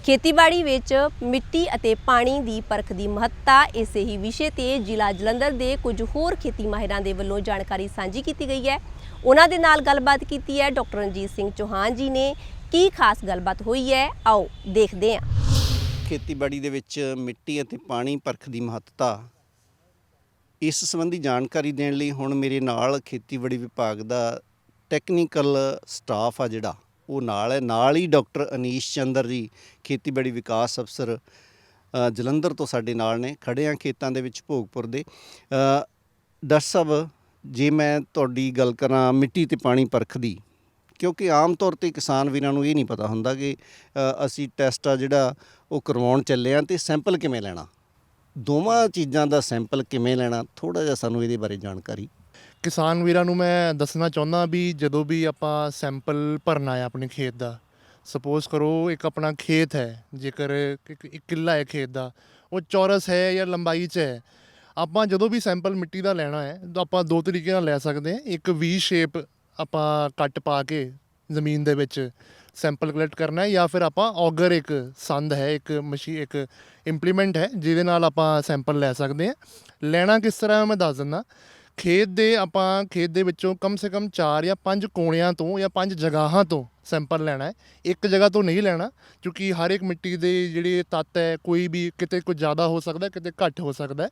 ਖੇਤੀਬਾੜੀ ਵਿੱਚ ਮਿੱਟੀ ਅਤੇ ਪਾਣੀ ਦੀ ਪਰਖ ਦੀ ਮਹੱਤਤਾ, ਇਸੇ ਹੀ ਵਿਸ਼ੇ ਤੇ ਜ਼ਿਲ੍ਹਾ ਜਲੰਧਰ ਦੇ ਕੁਝ ਹੋਰ ਖੇਤੀ ਮਾਹਿਰਾਂ ਦੇ ਵੱਲੋਂ ਜਾਣਕਾਰੀ ਸਾਂਝੀ ਕੀਤੀ ਗਈ ਹੈ। ਉਹਨਾਂ ਦੇ ਨਾਲ ਗੱਲਬਾਤ ਕੀਤੀ ਹੈ ਡਾਕਟਰ ਰਣਜੀਤ ਸਿੰਘ ਚੌਹਾਨ ਜੀ ਨੇ। ਕੀ ਖਾਸ ਗੱਲਬਾਤ ਹੋਈ ਹੈ? ਆਓ ਦੇਖਦੇ ਹਾਂ। ਖੇਤੀਬਾੜੀ ਦੇ ਵਿੱਚ ਮਿੱਟੀ ਅਤੇ ਪਾਣੀ ਪਰਖ ਦੀ ਮਹੱਤਤਾ, ਇਸ ਸੰਬੰਧੀ ਜਾਣਕਾਰੀ ਦੇਣ ਲਈ ਹੁਣ ਮੇਰੇ ਨਾਲ ਖੇਤੀਬਾੜੀ ਵਿਭਾਗ ਦਾ ਟੈਕਨੀਕਲ ਸਟਾਫ ਆ ਜਿਹੜਾ। ਉਹ ਨਾਲ ਹੈ, ਨਾਲ ਹੀ ਡਾਕਟਰ ਅਨੀਸ਼ ਚੰਦਰ ਜੀ, ਖੇਤੀਬਾੜੀ ਵਿਕਾਸ ਅਫਸਰ ਜਲੰਧਰ ਤੋਂ ਸਾਡੇ ਨਾਲ ਨੇ ਖੜੇ ਆ ਖੇਤਾਂ ਦੇ ਵਿੱਚ ਭੋਗਪੁਰ ਦੇ। ਡਾਕਟਰ ਸਾਹਿਬ, ਜੇ ਮੈਂ ਤੁਹਾਡੀ ਗੱਲ ਕਰਾਂ ਮਿੱਟੀ ਤੇ ਪਾਣੀ ਪਰਖ ਦੀ ਕਿਉਂਕਿ ਆਮ ਤੌਰ ਤੇ ਕਿਸਾਨ ਵੀਰਾਂ ਨੂੰ ਇਹ ਨਹੀਂ ਪਤਾ ਹੁੰਦਾ ਕਿ ਅਸੀਂ ਟੈਸਟ ਆ ਜਿਹੜਾ ਉਹ ਕਰਵਾਉਣ ਚੱਲੇ ਆ ਤੇ ਸੈਂਪਲ ਕਿਵੇਂ ਲੈਣਾ। ਦੋਵਾਂ ਚੀਜ਼ਾਂ ਦਾ ਸੈਂਪਲ ਕਿਵੇਂ ਲੈਣਾ ਥੋੜਾ ਜਿਹਾ ਸਾਨੂੰ ਇਹਦੇ ਬਾਰੇ ਜਾਣਕਾਰੀ ਕਿਸਾਨ ਵੀਰਾਂ ਨੂੰ ਮੈਂ ਦੱਸਣਾ ਚਾਹੁੰਦਾ ਵੀ ਜਦੋਂ ਵੀ ਆਪਾਂ ਸੈਂਪਲ ਭਰਨਾ ਹੈ ਆਪਣੇ ਖੇਤ ਦਾ ਸਪੋਜ਼ ਕਰੋ ਇੱਕ ਆਪਣਾ ਖੇਤ ਹੈ, ਜੇਕਰ ਇੱਕ ਇੱਕ ਕਿੱਲਾ ਹੈ ਖੇਤ ਦਾ, ਉਹ ਚੌਰਸ ਹੈ ਜਾਂ ਲੰਬਾਈ 'ਚ ਹੈ, ਆਪਾਂ ਜਦੋਂ ਵੀ ਸੈਂਪਲ ਮਿੱਟੀ ਦਾ ਲੈਣਾ ਹੈ, ਤਾਂ ਆਪਾਂ ਦੋ ਤਰੀਕੇ ਨਾਲ ਲੈ ਸਕਦੇ ਹਾਂ, ਇੱਕ ਵੀ ਸ਼ੇਪ ਆਪਾਂ ਕੱਟ ਪਾ ਕੇ ਜ਼ਮੀਨ ਦੇ ਵਿੱਚ ਸੈਂਪਲ ਕਲੈਕਟ ਕਰਨਾ ਹੈ ਜਾਂ ਫਿਰ ਆਪਾਂ ਔਗਰ ਇੱਕ ਸੰਦ ਹੈ, ਇੱਕ ਮਸ਼ੀ, ਇੱਕ ਇੰਪਲੀਮੈਂਟ ਹੈ, ਜਿਹਦੇ ਨਾਲ ਆਪਾਂ ਸੈਂਪਲ ਲੈ ਸਕਦੇ ਹਾਂ। ਲੈਣਾ ਕਿਸ ਤਰ੍ਹਾਂ ਮੈਂ ਦੱਸ ਦਿੰਦਾ। ਖੇਤ ਦੇ ਆਪਾਂ, ਖੇਤ ਦੇ ਵਿੱਚੋਂ ਕਮ ਸੇ ਕਮ 4 ਜਾਂ 5 ਕੋਣਿਆਂ ਤੋਂ ਜਾਂ 5 ਜਗ੍ਹਾਵਾਂ ਤੋਂ ਸੈਂਪਲ ਲੈਣਾ ਹੈ ਇੱਕ ਜਗ੍ਹਾ ਤੋਂ ਨਹੀਂ ਲੈਣਾ, ਕਿਉਂਕਿ ਹਰ ਇੱਕ ਮਿੱਟੀ ਦੇ ਜਿਹੜੇ ਤੱਤ ਹੈ, ਕੋਈ ਵੀ ਕਿਤੇ ਕੁਝ ਜ਼ਿਆਦਾ ਹੋ ਸਕਦਾ ਕਿਤੇ ਘੱਟ ਹੋ ਸਕਦਾ ਹੈ।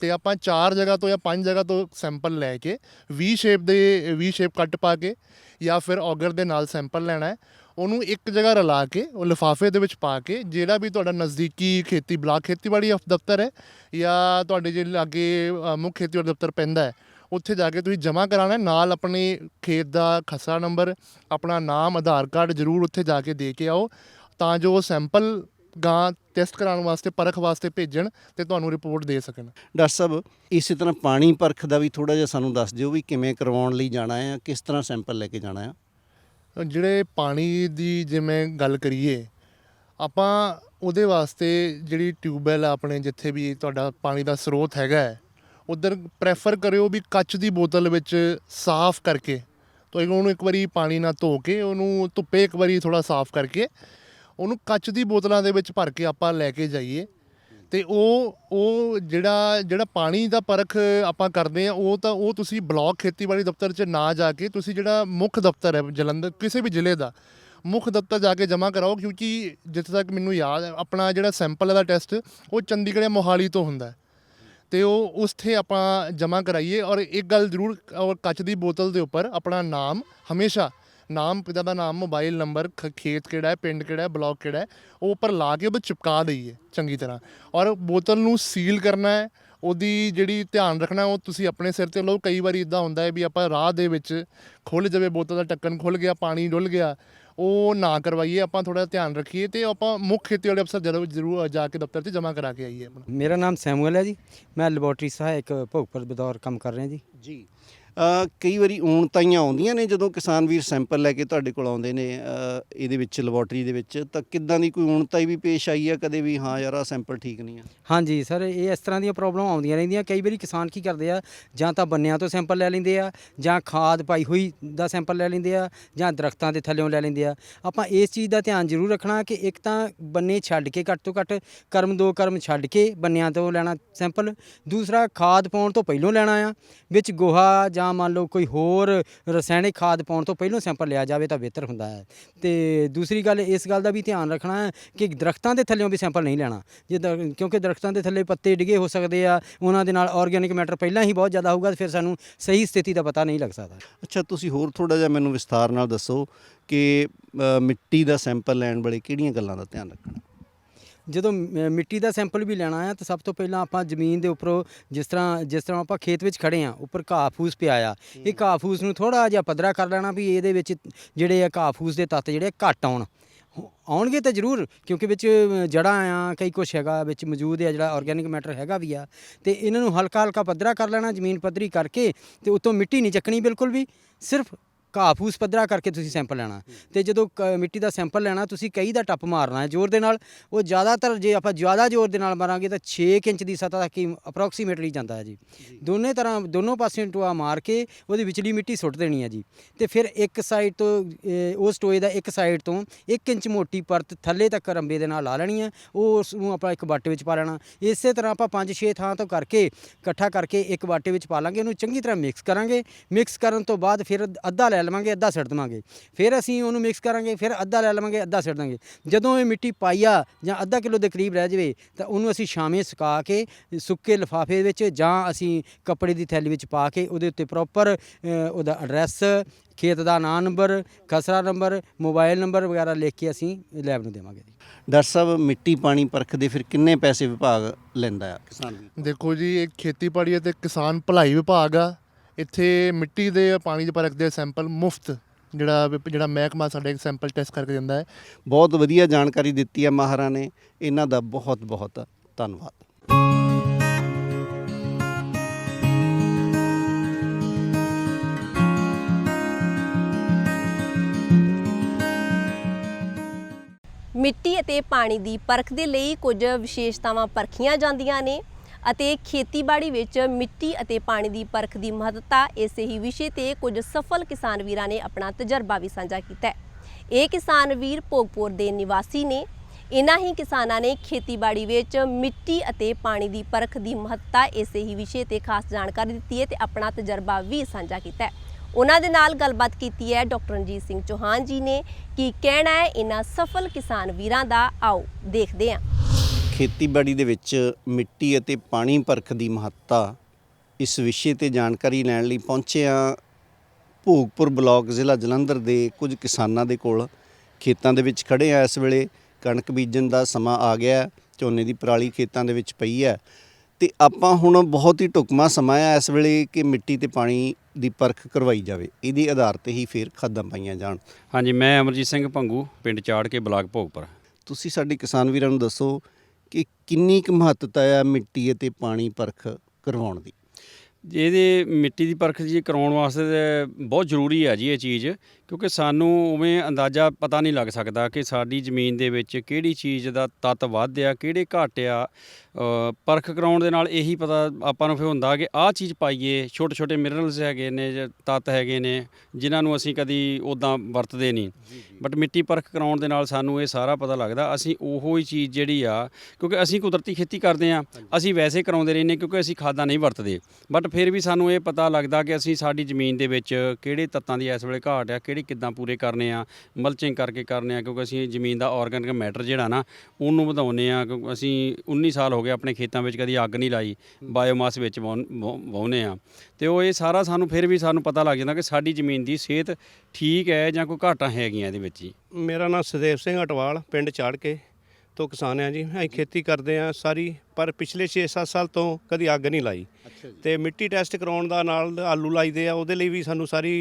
ਤੇ ਆਪਾਂ 4 ਜਗ੍ਹਾ ਤੋਂ ਜਾਂ 5 ਜਗ੍ਹਾ ਤੋਂ ਸੈਂਪਲ ਲੈ ਕੇ ਵੀ ਸ਼ੇਪ ਦੇ ਵੀ ਸ਼ੇਪ ਕੱਟ ਪਾ ਕੇ ਜਾਂ ਫਿਰ ਔਗਰ ਦੇ ਨਾਲ ਸੈਂਪਲ ਲੈਣਾ ਹੈ ਉਹਨੂੰ ਇੱਕ ਜਗ੍ਹਾ ਰਲਾ ਕੇ, ਉਹ ਲਿਫਾਫੇ ਦੇ ਵਿੱਚ ਪਾ ਕੇ, ਜਿਹੜਾ ਵੀ ਤੁਹਾਡਾ ਨਜ਼ਦੀਕੀ ਖੇਤੀ, ਬਲਾਕ ਖੇਤੀਬਾੜੀ ਅਫ ਦਫ਼ਤਰ ਹੈ, ਜਾਂ ਤੁਹਾਡੇ ਜੇ ਲਾਗੇ ਮੁੱਖ ਖੇਤੀਬਾੜੀ ਦਫ਼ਤਰ ਪੈਂਦਾ ਹੈ, ਉੱਥੇ ਜਾ ਕੇ ਤੁਸੀਂ ਜਮ੍ਹਾਂ ਕਰਾਉਣਾ ਨਾਲ ਆਪਣੇ ਖੇਤ ਦਾ ਖਸਰਾ ਨੰਬਰ, ਆਪਣਾ ਨਾਮ, ਆਧਾਰ ਕਾਰਡ ਜ਼ਰੂਰ ਉੱਥੇ ਜਾ ਕੇ ਦੇ ਕੇ ਆਓ, ਤਾਂ ਜੋ ਸੈਂਪਲ ਗਾਂ ਟੈਸਟ ਕਰਾਉਣ ਵਾਸਤੇ, ਪਰਖ ਵਾਸਤੇ ਭੇਜਣ ਤੇ ਤੁਹਾਨੂੰ ਰਿਪੋਰਟ ਦੇ ਸਕਣ। ਡਾਕਟਰ ਸਾਹਿਬ, ਇਸੇ ਤਰ੍ਹਾਂ ਪਾਣੀ ਪਰਖ ਦਾ ਵੀ ਥੋੜਾ ਜਿਹਾ ਸਾਨੂੰ ਦੱਸ ਦਿਓ ਵੀ ਕਿਵੇਂ ਕਰਵਾਉਣ ਲਈ ਜਾਣਾ ਹੈ ਕਿਸ ਤਰ੍ਹਾਂ ਸੈਂਪਲ ਲੈ ਕੇ ਜਾਣਾ ਹੈ। ਜਿਹੜੇ ਪਾਣੀ ਦੀ ਜਿਵੇਂ ਗੱਲ ਕਰੀਏ, ਆਪਾਂ ਉਹਦੇ ਵਾਸਤੇ ਜਿਹੜੀ ਟਿਊਬਵੈੱਲ ਆ ਆਪਣੇ ਜਿੱਥੇ ਵੀ ਤੁਹਾਡਾ ਪਾਣੀ ਦਾ ਸਰੋਤ ਹੈਗਾ ਹੈ, ਉਧਰ ਪ੍ਰੈਫਰ ਕਰਿਓ ਵੀ ਕੱਚ ਦੀ ਬੋਤਲ ਵਿੱਚ ਸਾਫ਼ ਕਰਕੇ ਤੁਸੀਂ ਉਹਨੂੰ ਇੱਕ ਵਾਰੀ ਪਾਣੀ ਨਾਲ ਧੋ ਕੇ ਉਹਨੂੰ ਧੁੱਪੇ ਇੱਕ ਵਾਰੀ ਥੋੜਾ ਸਾਫ਼ ਕਰਕੇ, ਉਹਨੂੰ ਕੱਚ ਦੀ ਬੋਤਲਾਂ ਦੇ ਵਿੱਚ ਭਰ ਕੇ ਆਪਾਂ ਲੈ ਕੇ ਜਾਈਏ। ਤੇ ਉਹ ਉਹ ਜਿਹੜਾ ਜਿਹੜਾ ਪਾਣੀ ਦਾ ਪਰਖ ਆਪਾਂ ਕਰਦੇ ਆ ਉਹ ਤਾਂ, ਉਹ ਤੁਸੀਂ ਬਲਾਕ ਖੇਤੀਬਾੜੀ ਦਫ਼ਤਰ 'ਚ ਨਾ ਜਾ ਕੇ ਤੁਸੀਂ ਜਿਹੜਾ ਮੁੱਖ ਦਫ਼ਤਰ ਹੈ ਜਲੰਧਰ, ਕਿਸੇ ਵੀ ਜ਼ਿਲ੍ਹੇ ਦਾ, ਮੁੱਖ ਦਫ਼ਤਰ ਜਾ ਕੇ ਜਮ੍ਹਾਂ ਕਰਾਓ, ਕਿਉਂਕਿ ਜਿੱਥੇ ਤੱਕ ਮੈਨੂੰ ਯਾਦ ਹੈ, ਆਪਣਾ ਜਿਹੜਾ ਸੈਂਪਲ ਦਾ ਟੈਸਟ, ਉਹ ਚੰਡੀਗੜ੍ਹ ਜਾਂ ਮੋਹਾਲੀ ਤੋਂ ਹੁੰਦਾ ਹੈ। ਤੇ ਉਹ, ਉਸਥੇ ਆਪਾਂ ਜਮ੍ਹਾਂ ਕਰਾਈਏ ਔਰ ਇੱਕ ਗੱਲ ਜ਼ਰੂਰ, ਔਰ ਕੱਚ ਦੀ ਬੋਤਲ ਦੇ ਉੱਪਰ ਆਪਣਾ ਨਾਮ ਹਮੇਸ਼ਾ ਨਾਮ ਪਿਤਾ ਦਾ ਨਾਮ ਮੋਬਾਈਲ ਨੰਬਰ ਖ- ਖੇਤ ਕਿਹੜਾ ਹੈ ਪਿੰਡ ਕਿਹੜਾ ਹੈ ਬਲਾਕ ਕਿਹੜਾ ਹੈ ਉਹ ਉੱਪਰ ਲਾ ਕੇ ਉਹ ਚਿਪਕਾ ਦਈਏ ਚੰਗੀ ਤਰ੍ਹਾਂ। ਔਰ ਬੋਤਲ ਨੂੰ ਸੀਲ ਕਰਨਾ ਹੈ ਉਹਦੀ ਜਿਹੜੀ ਧਿਆਨ ਰੱਖਣਾ ਉਹ ਤੁਸੀਂ ਆਪਣੇ ਸਿਰ ਤੇ ਲਓ। ਕਈ ਵਾਰੀ ਇਦਾਂ ਹੁੰਦਾ ਹੈ ਵੀ ਆਪਾਂ ਰਾਹ ਦੇ ਵਿੱਚ ਖੁੱਲ ਜਾਵੇ ਬੋਤਲ ਦਾ ਢੱਕਣ ਖੁੱਲ ਗਿਆ ਪਾਣੀ ਡੁੱਲ ਗਿਆ ਉਹ ਨਾ ਕਰਵਾਈਏ ਆਪਾਂ ਥੋੜਾ ਧਿਆਨ ਰੱਖੀਏ ਤੇ ਆਪਾਂ ਮੁੱਖ ਖੇਤੀਬਾੜੀ ਅਫਸਰ ਜਦੋਂ ਜ਼ਰੂਰ ਜਾ ਕੇ ਦਫ਼ਤਰ 'ਚ ਜਮ੍ਹਾਂ ਕਰਾ ਕੇ ਆਈਏ ਆਪਣਾ। ਮੇਰਾ ਨਾਮ ਸੈਮੂਅਲ ਹੈ ਜੀ। ਮੈਂ ਲੈਬੋਰਟਰੀ ਸਹਾਇਕ ਭੋਗਪੁਰ ਬਤੌਰ ਕੰਮ ਕਰ ਰਿਹਾ ਜੀ। ਜੀ। ਕਈ ਵਾਰੀ ਊਣਤਾਈਆਂ ਆਉਂਦੀਆਂ ਨੇ ਜਦੋਂ ਕਿਸਾਨ ਵੀਰ ਸੈਂਪਲ ਲੈ ਕੇ ਤੁਹਾਡੇ ਕੋਲ ਆਉਂਦੇ ਨੇ ਇਹਦੇ ਵਿੱਚ, ਲੈਬੋਰਟਰੀ ਦੇ ਵਿੱਚ, ਤਾਂ ਕਿੱਦਾਂ ਦੀ ਕੋਈ ਊਣਤਾਈ ਵੀ ਪੇਸ਼ ਆਈ ਆ ਕਦੇ ਵੀ, ਹਾਂ ਯਾਰ ਆ ਸੈਂਪਲ ਠੀਕ ਨਹੀਂ ਆ ਹਾਂਜੀ, ਸਰ, ਇਹ ਇਸ ਤਰ੍ਹਾਂ ਦੀਆਂ ਪ੍ਰੋਬਲਮ ਆਉਂਦੀਆਂ ਰਹਿੰਦੀਆਂ। ਕਈ ਵਾਰੀ ਕਿਸਾਨ ਕੀ ਕਰਦੇ ਆ, ਜਾਂ ਤਾਂ ਬੰਨਿਆਂ ਤੋਂ ਸੈਂਪਲ ਲੈ ਲੈਂਦੇ ਆ, ਜਾਂ ਖਾਦ ਪਾਈ ਹੋਈ ਦਾ ਸੈਂਪਲ ਲੈ ਲੈਂਦੇ ਆ, ਜਾਂ ਦਰਖਤਾਂ ਦੇ ਥੱਲੇੋਂ ਲੈ ਲੈਂਦੇ ਆ। ਆਪਾਂ ਇਸ ਚੀਜ਼ ਦਾ ਧਿਆਨ ਜ਼ਰੂਰ ਰੱਖਣਾ ਕਿ ਇੱਕ ਤਾਂ ਬੰਨੇ ਛੱਡ ਕੇ ਘੱਟ ਤੋਂ ਘੱਟ, ਕਰਮ ਦੋ ਕਰਮ ਛੱਡ ਕੇ ਬੰਨਿਆਂ ਤੋਂ ਲੈਣਾ ਸੈਂਪਲ। ਦੂਸਰਾ, ਖਾਦ ਪਾਉਣ ਤੋਂ ਪਹਿਲਾਂ ਲੈਣਾ ਆ, ਵਿੱਚ ਗੋਹਾ ਜਾਂ ਮੰਨ ਲਓ ਕੋਈ ਹੋਰ ਰਸਾਇਣਿਕ ਖਾਦ ਪਾਉਣ ਤੋਂ ਪਹਿਲਾਂ ਸੈਂਪਲ ਲਿਆ ਜਾਵੇ ਤਾਂ ਬਿਹਤਰ ਹੁੰਦਾ ਹੈ। ਤੇ ਦੂਸਰੀ ਗੱਲ ਇਸ ਗੱਲ ਦਾ ਵੀ ਧਿਆਨ ਰੱਖਣਾ ਹੈ ਕਿ ਦਰਖਤਾਂ ਦੇ ਥੱਲੇੋਂ ਵੀ ਸੈਂਪਲ ਨਹੀਂ ਲੈਣਾ। ਜੇ ਦਰ- ਕਿਉਂਕਿ ਦਰਖਤਾਂ ਦੇ ਥੱਲੇ ਪੱਤੇ ਡਿੱਗੇ ਹੋ ਸਕਦੇ ਆ ਉਹਨਾਂ ਦੇ ਨਾਲ ਆਰਗੈਨਿਕ ਮੈਟਰ ਪਹਿਲਾਂ ਹੀ ਬਹੁਤ ਜ਼ਿਆਦਾ ਹੋਊਗਾ ਤੇ ਫਿਰ ਸਾਨੂੰ ਸਹੀ ਸਥਿਤੀ ਦਾ ਪਤਾ ਨਹੀਂ ਲੱਗ ਸਕਦਾ। ਅੱਛਾ ਤੁਸੀਂ ਹੋਰ ਥੋੜਾ ਜਿਹਾ ਮੈਨੂੰ ਵਿਸਥਾਰ ਨਾਲ ਦੱਸੋ ਕਿ ਅ, ਮਿੱਟੀ ਦਾ ਸੈਂਪਲ ਲੈਣ ਵੇਲੇ ਕਿਹੜੀਆਂ ਗੱਲਾਂ ਦਾ ਧਿਆਨ ਰੱਖਣਾ? ਜਦੋਂ ਮ- ਮਿੱਟੀ ਦਾ ਸੈਂਪਲ ਵੀ ਲੈਣਾ ਆ ਤਾਂ ਸਭ ਤੋਂ ਪਹਿਲਾਂ ਆਪਾਂ ਜ਼ਮੀਨ ਦੇ ਉੱਪਰੋਂ ਜਿਸ ਤਰ੍ਹਾਂ ਜਿਸ ਤਰ੍ਹਾਂ ਆਪਾਂ ਖੇਤ ਵਿੱਚ ਖੜੇ ਆ ਉੱਪਰ ਘਾਹ ਫੂਸ ਪਿਆ ਆ। ਇਹ ਘਾਹ ਫੂਸ ਨੂੰ ਥੋੜਾ ਜਿਹਾ ਪੱਧਰਾ ਕਰ ਲੈਣਾ ਵੀ ਇਹਦੇ ਵਿੱਚ ਜਿਹੜੇ ਆ ਘਾਹ ਫੂਸ ਦੇ ਤੱਤ ਜਿਹੜੇ ਘੱਟ ਆਉਣ। ਹੋ- ਆਉਣਗੇ ਤਾਂ ਜ਼ਰੂਰ ਕਿਉਂਕਿ ਵਿੱਚ ਜੜਾਂ ਆ ਕਈ ਕੁਛ ਹੈਗਾ ਵਿੱਚ ਮੌਜੂਦ ਹੈ ਜਿਹੜਾ ਆਰਗੈਨਿਕ ਮੈਟਰ ਹੈਗਾ ਵੀ ਆ। ਤੇ ਇਹਨਾਂ ਨੂੰ ਹਲਕਾ ਹਲਕਾ ਪੱਧਰਾ ਕਰ ਲੈਣਾ ਜ਼ਮੀਨ ਪੱਧਰੀ ਕਰਕੇ ਤੇ ਉੱਤੋਂ ਮਿੱਟੀ ਨਹੀਂ ਚੱਕਣੀ ਬਿਲਕੁਲ ਵੀ ਸਿਰਫ ਘਾਹ ਫੂਸ ਪੱਧਰਾ ਕਰਕੇ ਤੁਸੀਂ ਸੈਂਪਲ ਲੈਣਾ। ਤੇ ਜਦੋਂ ਕ- ਮਿੱਟੀ ਦਾ ਸੈਂਪਲ ਲੈਣਾ ਤੁਸੀਂ ਕਈ ਦਾ ਟੱਪ ਮਾਰਨਾ ਹੈ ਜ਼ੋਰ ਦੇ ਨਾਲ। ਉਹ ਜ਼ਿਆਦਾਤਰ ਜੇ ਆਪਾਂ ਜ਼ਿਆਦਾ ਜ਼ੋਰ ਦੇ ਨਾਲ ਮਾਰਾਂਗੇ ਤਾਂ 6 ਇੰਚ ਦੀ ਸਤਹ ਤੱਕ ਹੀ ਅਪਰੋਕਸੀਮੇਟਲੀ ਜਾਂਦਾ ਹੈ ਜੀ। ਦੋਨੇ ਤਰ੍ਹਾਂ ਦੋਨੋਂ ਪਾਸਿਓਂ ਟੋਆ ਮਾਰ ਕੇ ਉਹਦੀ ਵਿਚਲੀ ਮਿੱਟੀ ਸੁੱਟ ਦੇਣੀ ਹੈ ਜੀ। ਤੇ ਫਿਰ ਇੱਕ ਸਾਈਡ ਤੋਂ ਉਸ ਟੋਏ ਦਾ ਇੱਕ ਸਾਈਡ ਤੋਂ 1 ਇੰਚ ਮੋਟੀ ਪਰਤ ਥੱਲੇ ਤੱਕ ਰੰਬੇ ਦੇ ਨਾਲ ਲਾ ਲੈਣੀ ਹੈ। ਉਹ ਉਸ ਨੂੰ ਆਪਾਂ ਇੱਕ ਬਾਟੇ ਵਿੱਚ ਪਾ ਲੈਣਾ। ਇਸੇ ਤਰ੍ਹਾਂ ਆਪਾਂ 5-6 ਥਾਂ ਤੋਂ ਕਰਕੇ ਇਕੱਠਾ ਕਰਕੇ ਇੱਕ ਬਾਟੇ ਵਿੱਚ ਪਾ ਲਾਂਗੇ। ਉਹਨੂੰ ਚੰਗੀ ਤਰ੍ਹਾਂ ਮਿਕਸ ਕਰਾਂਗੇ। ਮਿਕਸ ਕਰਨ ਤੋਂ ਬਾਅਦ ਫਿਰ ਅੱਧਾ ਲੈ ਲਵਾਂਗੇ ਅੱਧਾ ਸਿੱਟ ਦੇਵਾਂਗੇ। ਫਿਰ ਅਸੀਂ ਉਹਨੂੰ ਮਿਕਸ ਕਰਾਂਗੇ ਫਿਰ ਅੱਧਾ ਲੈ ਲਵਾਂਗੇ ਅੱਧਾ ਸਿੱਟ ਦਾਂਗੇ ਜਦੋਂ ਇਹ ਮਿੱਟੀ ਪਾਈਆ ਜਾਂ ਅੱਧਾ ਕਿਲੋ ਦੇ ਕਰੀਬ ਰਹਿ ਜਾਵੇ ਤਾਂ ਉਹਨੂੰ ਅਸੀਂ ਛਾਵੇਂ ਸੁਕਾ ਕੇ ਸੁੱਕੇ ਲਿਫਾਫੇ ਵਿੱਚ ਜਾਂ ਅਸੀਂ ਕੱਪੜੇ ਦੀ ਥੈਲੀ ਵਿੱਚ ਪਾ ਕੇ ਉਹਦੇ ਉੱਤੇ ਪ੍ਰੋਪਰ ਉਹਦਾ ਐਡਰੈਸ ਖੇਤ ਦਾ ਨਾਂ ਨੰਬਰ ਖਸਰਾ ਨੰਬਰ ਮੋਬਾਈਲ ਨੰਬਰ ਵਗੈਰਾ ਲਿਖ ਕੇ ਅਸੀਂ ਲੈਬ ਨੂੰ ਦੇਵਾਂਗੇ ਜੀ। ਡਾਕਟਰ ਸਾਹਿਬ ਮਿੱਟੀ ਪਾਣੀ ਪਰਖ ਦੇ ਫਿਰ ਕਿੰਨੇ ਪੈਸੇ ਵਿਭਾਗ ਲੈਂਦਾ ਆ ਕਿਸਾਨ ਦੇਖੋ ਜੀ ਇਹ ਖੇਤੀਬਾੜੀ ਅਤੇ ਕਿਸਾਨ ਭਲਾਈ ਵਿਭਾਗ ਆ। ਇੱਥੇ ਮਿੱਟੀ ਦੇ ਪਾਣੀ ਦੇ ਪਰਖ ਦੇ ਸੈਂਪਲ ਮੁਫਤ ਜਿਹੜਾ ਜਿਹੜਾ ਮਹਿਕਮਾ ਸਾਡੇ ਸੈਂਪਲ ਟੈਸਟ ਕਰਕੇ ਦਿੰਦਾ ਹੈ। ਬਹੁਤ ਵਧੀਆ ਜਾਣਕਾਰੀ ਦਿੱਤੀ ਹੈ ਮਾਹਰਾਂ ਨੇ। ਇਹਨਾਂ ਦਾ ਬਹੁਤ ਬਹੁਤ ਧੰਨਵਾਦ। ਮਿੱਟੀ ਅਤੇ ਪਾਣੀ ਦੀ ਪਰਖ ਦੇ ਲਈ ਕੁਝ ਵਿਸ਼ੇਸ਼ਤਾਵਾਂ ਪਰਖੀਆਂ ਜਾਂਦੀਆਂ ਨੇ। ਅਤੇ ਖੇਤੀਬਾੜੀ ਵਿੱਚ ਮਿੱਟੀ ਅਤੇ ਪਾਣੀ ਦੀ ਪਰਖ ਦੀ ਮਹੱਤਤਾ, ਇਸੇ ਹੀ ਵਿਸ਼ੇ ਤੇ ਕੁਝ ਸਫਲ ਕਿਸਾਨ ਵੀਰਾਂ ਨੇ ਆਪਣਾ ਤਜਰਬਾ ਵੀ ਸਾਂਝਾ ਕੀਤਾ ਹੈ। ਇਹ ਕਿਸਾਨ ਵੀਰ ਭੋਗਪੁਰ ਦੇ ਨਿਵਾਸੀ ਨੇ। ਇਨ੍ਹਾਂ ਹੀ ਕਿਸਾਨਾਂ ਨੇ ਖੇਤੀਬਾੜੀ ਵਿੱਚ ਮਿੱਟੀ ਅਤੇ ਪਾਣੀ ਦੀ ਪਰਖ ਦੀ ਮਹੱਤਤਾ, ਇਸੇ ਹੀ ਵਿਸ਼ੇ ਤੇ ਖਾਸ ਜਾਣਕਾਰੀ ਦਿੱਤੀ ਹੈ ਤੇ ਆਪਣਾ ਤਜਰਬਾ ਵੀ ਸਾਂਝਾ ਕੀਤਾ ਹੈ। ਉਹਨਾਂ ਦੇ ਨਾਲ ਗੱਲਬਾਤ ਕੀਤੀ ਹੈ ਡਾਕਟਰ ਰਣਜੀਤ ਸਿੰਘ ਚੌਹਾਨ ਜੀ ਨੇ ਕੀ ਕਹਿਣਾ ਹੈ ਇਹਨਾਂ ਸਫਲ ਕਿਸਾਨ ਵੀਰਾਂ ਦਾ ਆਓ ਦੇਖਦੇ ਹਾਂ। ਖੇਤੀਬਾੜੀ ਦੇ ਵਿੱਚ ਮਿੱਟੀ ਅਤੇ ਪਾਣੀ ਪਰਖ ਦੀ ਮਹੱਤਤਾ ਇਸ ਵਿਸ਼ੇ ਤੇ ਜਾਣਕਾਰੀ ਲੈਣ ਲਈ ਪਹੁੰਚੇ ਹਾਂ ਭੋਗਪੁਰ ਬਲਾਕ ਜ਼ਿਲ੍ਹਾ ਜਲੰਧਰ ਦੇ ਕੁਝ ਕਿਸਾਨਾਂ ਦੇ ਕੋਲ। ਖੇਤਾਂ ਦੇ ਵਿੱਚ ਖੜੇ ਆ ਇਸ ਵੇਲੇ। ਕਣਕ ਬੀਜਣ ਦਾ ਸਮਾਂ ਆ ਗਿਆ ਝੋਨੇ ਦੀ ਪਰਾਲੀ ਖੇਤਾਂ ਦੇ ਵਿੱਚ ਪਈ ਹੈ। ਤੇ ਆਪਾਂ ਹੁਣ ਬਹੁਤ ਹੀ ਢੁਕਵਾਂ ਸਮਾਂ ਆ ਇਸ ਵੇਲੇ ਕਿ ਮਿੱਟੀ ਤੇ ਪਾਣੀ ਦੀ ਪਰਖ ਕਰਵਾਈ ਜਾਵੇ। ਇਹਦੇ ਆਧਾਰ ਤੇ ਹੀ ਫੇਰ ਖਾਦਾਂ ਪਾਈਆਂ ਜਾਣ। ਹਾਂਜੀ ਮੈਂ ਅਮਰਜੀਤ ਸਿੰਘ ਭੰਗੂ ਪਿੰਡ ਚਾੜ ਕੇ ਬਲਾਕ ਭੋਗਪੁਰ। ਤੁਸੀਂ ਸਾਡੇ ਕਿਸਾਨ ਵੀਰਾਂ ਨੂੰ ਦੱਸੋ ਕਿ ਕਿੰਨੀ ਕੁ ਮਹੱਤਤਾ ਆ ਮਿੱਟੀ ਅਤੇ ਪਾਣੀ ਪਰਖ ਕਰਵਾਉਣ ਦੀ? ਇਹਦੇ ਮਿੱਟੀ ਦੀ ਪਰਖ ਜੀ ਕਰਾਉਣ ਵਾਸਤੇ ਤਾਂ ਬਹੁਤ ਜ਼ਰੂਰੀ ਆ ਜੀ ਇਹ ਚੀਜ਼। ਕਿਉਂਕਿ ਸਾਨੂੰ ਉਵੇਂ ਅੰਦਾਜ਼ਾ ਪਤਾ ਨਹੀਂ ਲੱਗ ਸਕਦਾ ਕਿ ਸਾਡੀ ਜ਼ਮੀਨ ਦੇ ਵਿੱਚ ਕਿਹੜੀ ਚੀਜ਼ ਦਾ ਤੱਤ ਵੱਧ ਆ ਕਿਹੜੇ ਘੱਟ ਆ ਪਰਖ ਕਰਾਉਣ ਦੇ ਨਾਲ ਇਹੀ ਪਤਾ ਆਪਾਂ ਨੂੰ ਫਿਰ ਹੁੰਦਾ ਕਿ ਆਹ ਚੀਜ਼ ਪਾਈਏ ਛੋਟੇ ਛੋਟੇ ਮਿਨਰਲਸ ਹੈਗੇ ਨੇ ਜਾਂ ਤੱਤ ਹੈਗੇ ਨੇ ਜਿਨ੍ਹਾਂ ਨੂੰ ਅਸੀਂ ਕਦੀ ਉਦਾਂ ਵਰਤਦੇ ਨਹੀਂ। ਬਟ ਮਿੱਟੀ ਪਰਖ ਕਰਾਉਣ ਦੇ ਨਾਲ ਸਾਨੂੰ ਇਹ ਸਾਰਾ ਪਤਾ ਲੱਗਦਾ ਅਸੀਂ ਉਹੋ ਹੀ ਚੀਜ਼ ਜਿਹੜੀ ਆ ਕਿਉਂਕਿ ਅਸੀਂ ਕੁਦਰਤੀ ਖੇਤੀ ਕਰਦੇ ਆ ਅਸੀਂ ਵੈਸੇ ਕਰਾਉਂਦੇ ਰਹਿੰਦੇ ਕਿਉਂਕਿ ਅਸੀਂ ਖਾਦਾਂ ਨਹੀਂ ਵਰਤਦੇ। ਬਟ ਫਿਰ ਵੀ ਸਾਨੂੰ ਇਹ ਪਤਾ ਲੱਗਦਾ ਕਿ ਅਸੀਂ ਸਾਡੀ ਜ਼ਮੀਨ ਦੇ ਵਿੱਚ ਕਿਹੜੇ ਤੱਤਾਂ ਦੀ ਇਸ ਵੇਲੇ ਘਾਟ ਆ ਕਿਹੜੇ ਕਿੱਦਾਂ ਪੂਰੇ ਕਰਨੇ ਆ, ਮਲਚਿੰਗ ਕਰਕੇ ਕਰਨੇ ਆ, ਕਿਉਂਕਿ ਅਸੀਂ ਜ਼ਮੀਨ ਦਾ ਆਰਗੈਨਿਕ ਮੈਟਰ ਜਿਹੜਾ ਨਾ, ਉਹਨੂੰ ਵਧਾਉਂਦੇ ਆ, ਕਿਉਂਕਿ ਅਸੀਂ 19 ਸਾਲ ਹੋ ਗਏ ਆਪਣੇ ਖੇਤਾਂ ਵਿੱਚ ਕਦੀ ਅੱਗ ਨਹੀਂ ਲਾਈ ਬਾਇਓਮਾਸ ਵਿੱਚ ਵਾਹੁਣ- ਵਾਹੁ- ਵਾਹੁੰਦੇ ਆ। ਤੇ ਉਹ ਇਹ ਸਾਰਾ ਸਾਨੂੰ ਫਿਰ ਵੀ ਸਾਨੂੰ ਪਤਾ ਲੱਗ ਜਾਂਦਾ ਕਿ ਸਾਡੀ ਜ਼ਮੀਨ ਦੀ ਸਿਹਤ ਠੀਕ ਹੈ ਜਾਂ ਕੋਈ ਘਾਟਾਂ ਹੈਗੀਆਂ ਇਹਦੇ ਵਿੱਚ ਹੀ ਮੇਰਾ ਨਾਮ ਸੁਦੇਵ ਸਿੰਘ ਅਟਵਾਲ, ਪਿੰਡ ਚਾੜ ਕੇ ਤੋਂ ਕਿਸਾਨ ਆ ਜੀ ਅਸੀਂ ਖੇਤੀ ਕਰਦੇ ਆ ਸਾਰੀ ਪਰ ਪਿਛਲੇ 6-7 ਸਾਲ ਤੋਂ ਕਦੀ ਅੱਗ ਨਹੀਂ ਲਾਈ। ਤੇ ਮਿੱਟੀ ਟੈਸਟ ਕਰਾਉਣ ਦਾ ਨਾਲ ਆਲੂ ਲਾਈਦੇ ਆ ਉਹਦੇ ਲਈ ਵੀ ਸਾਨੂੰ ਸਾਰੀ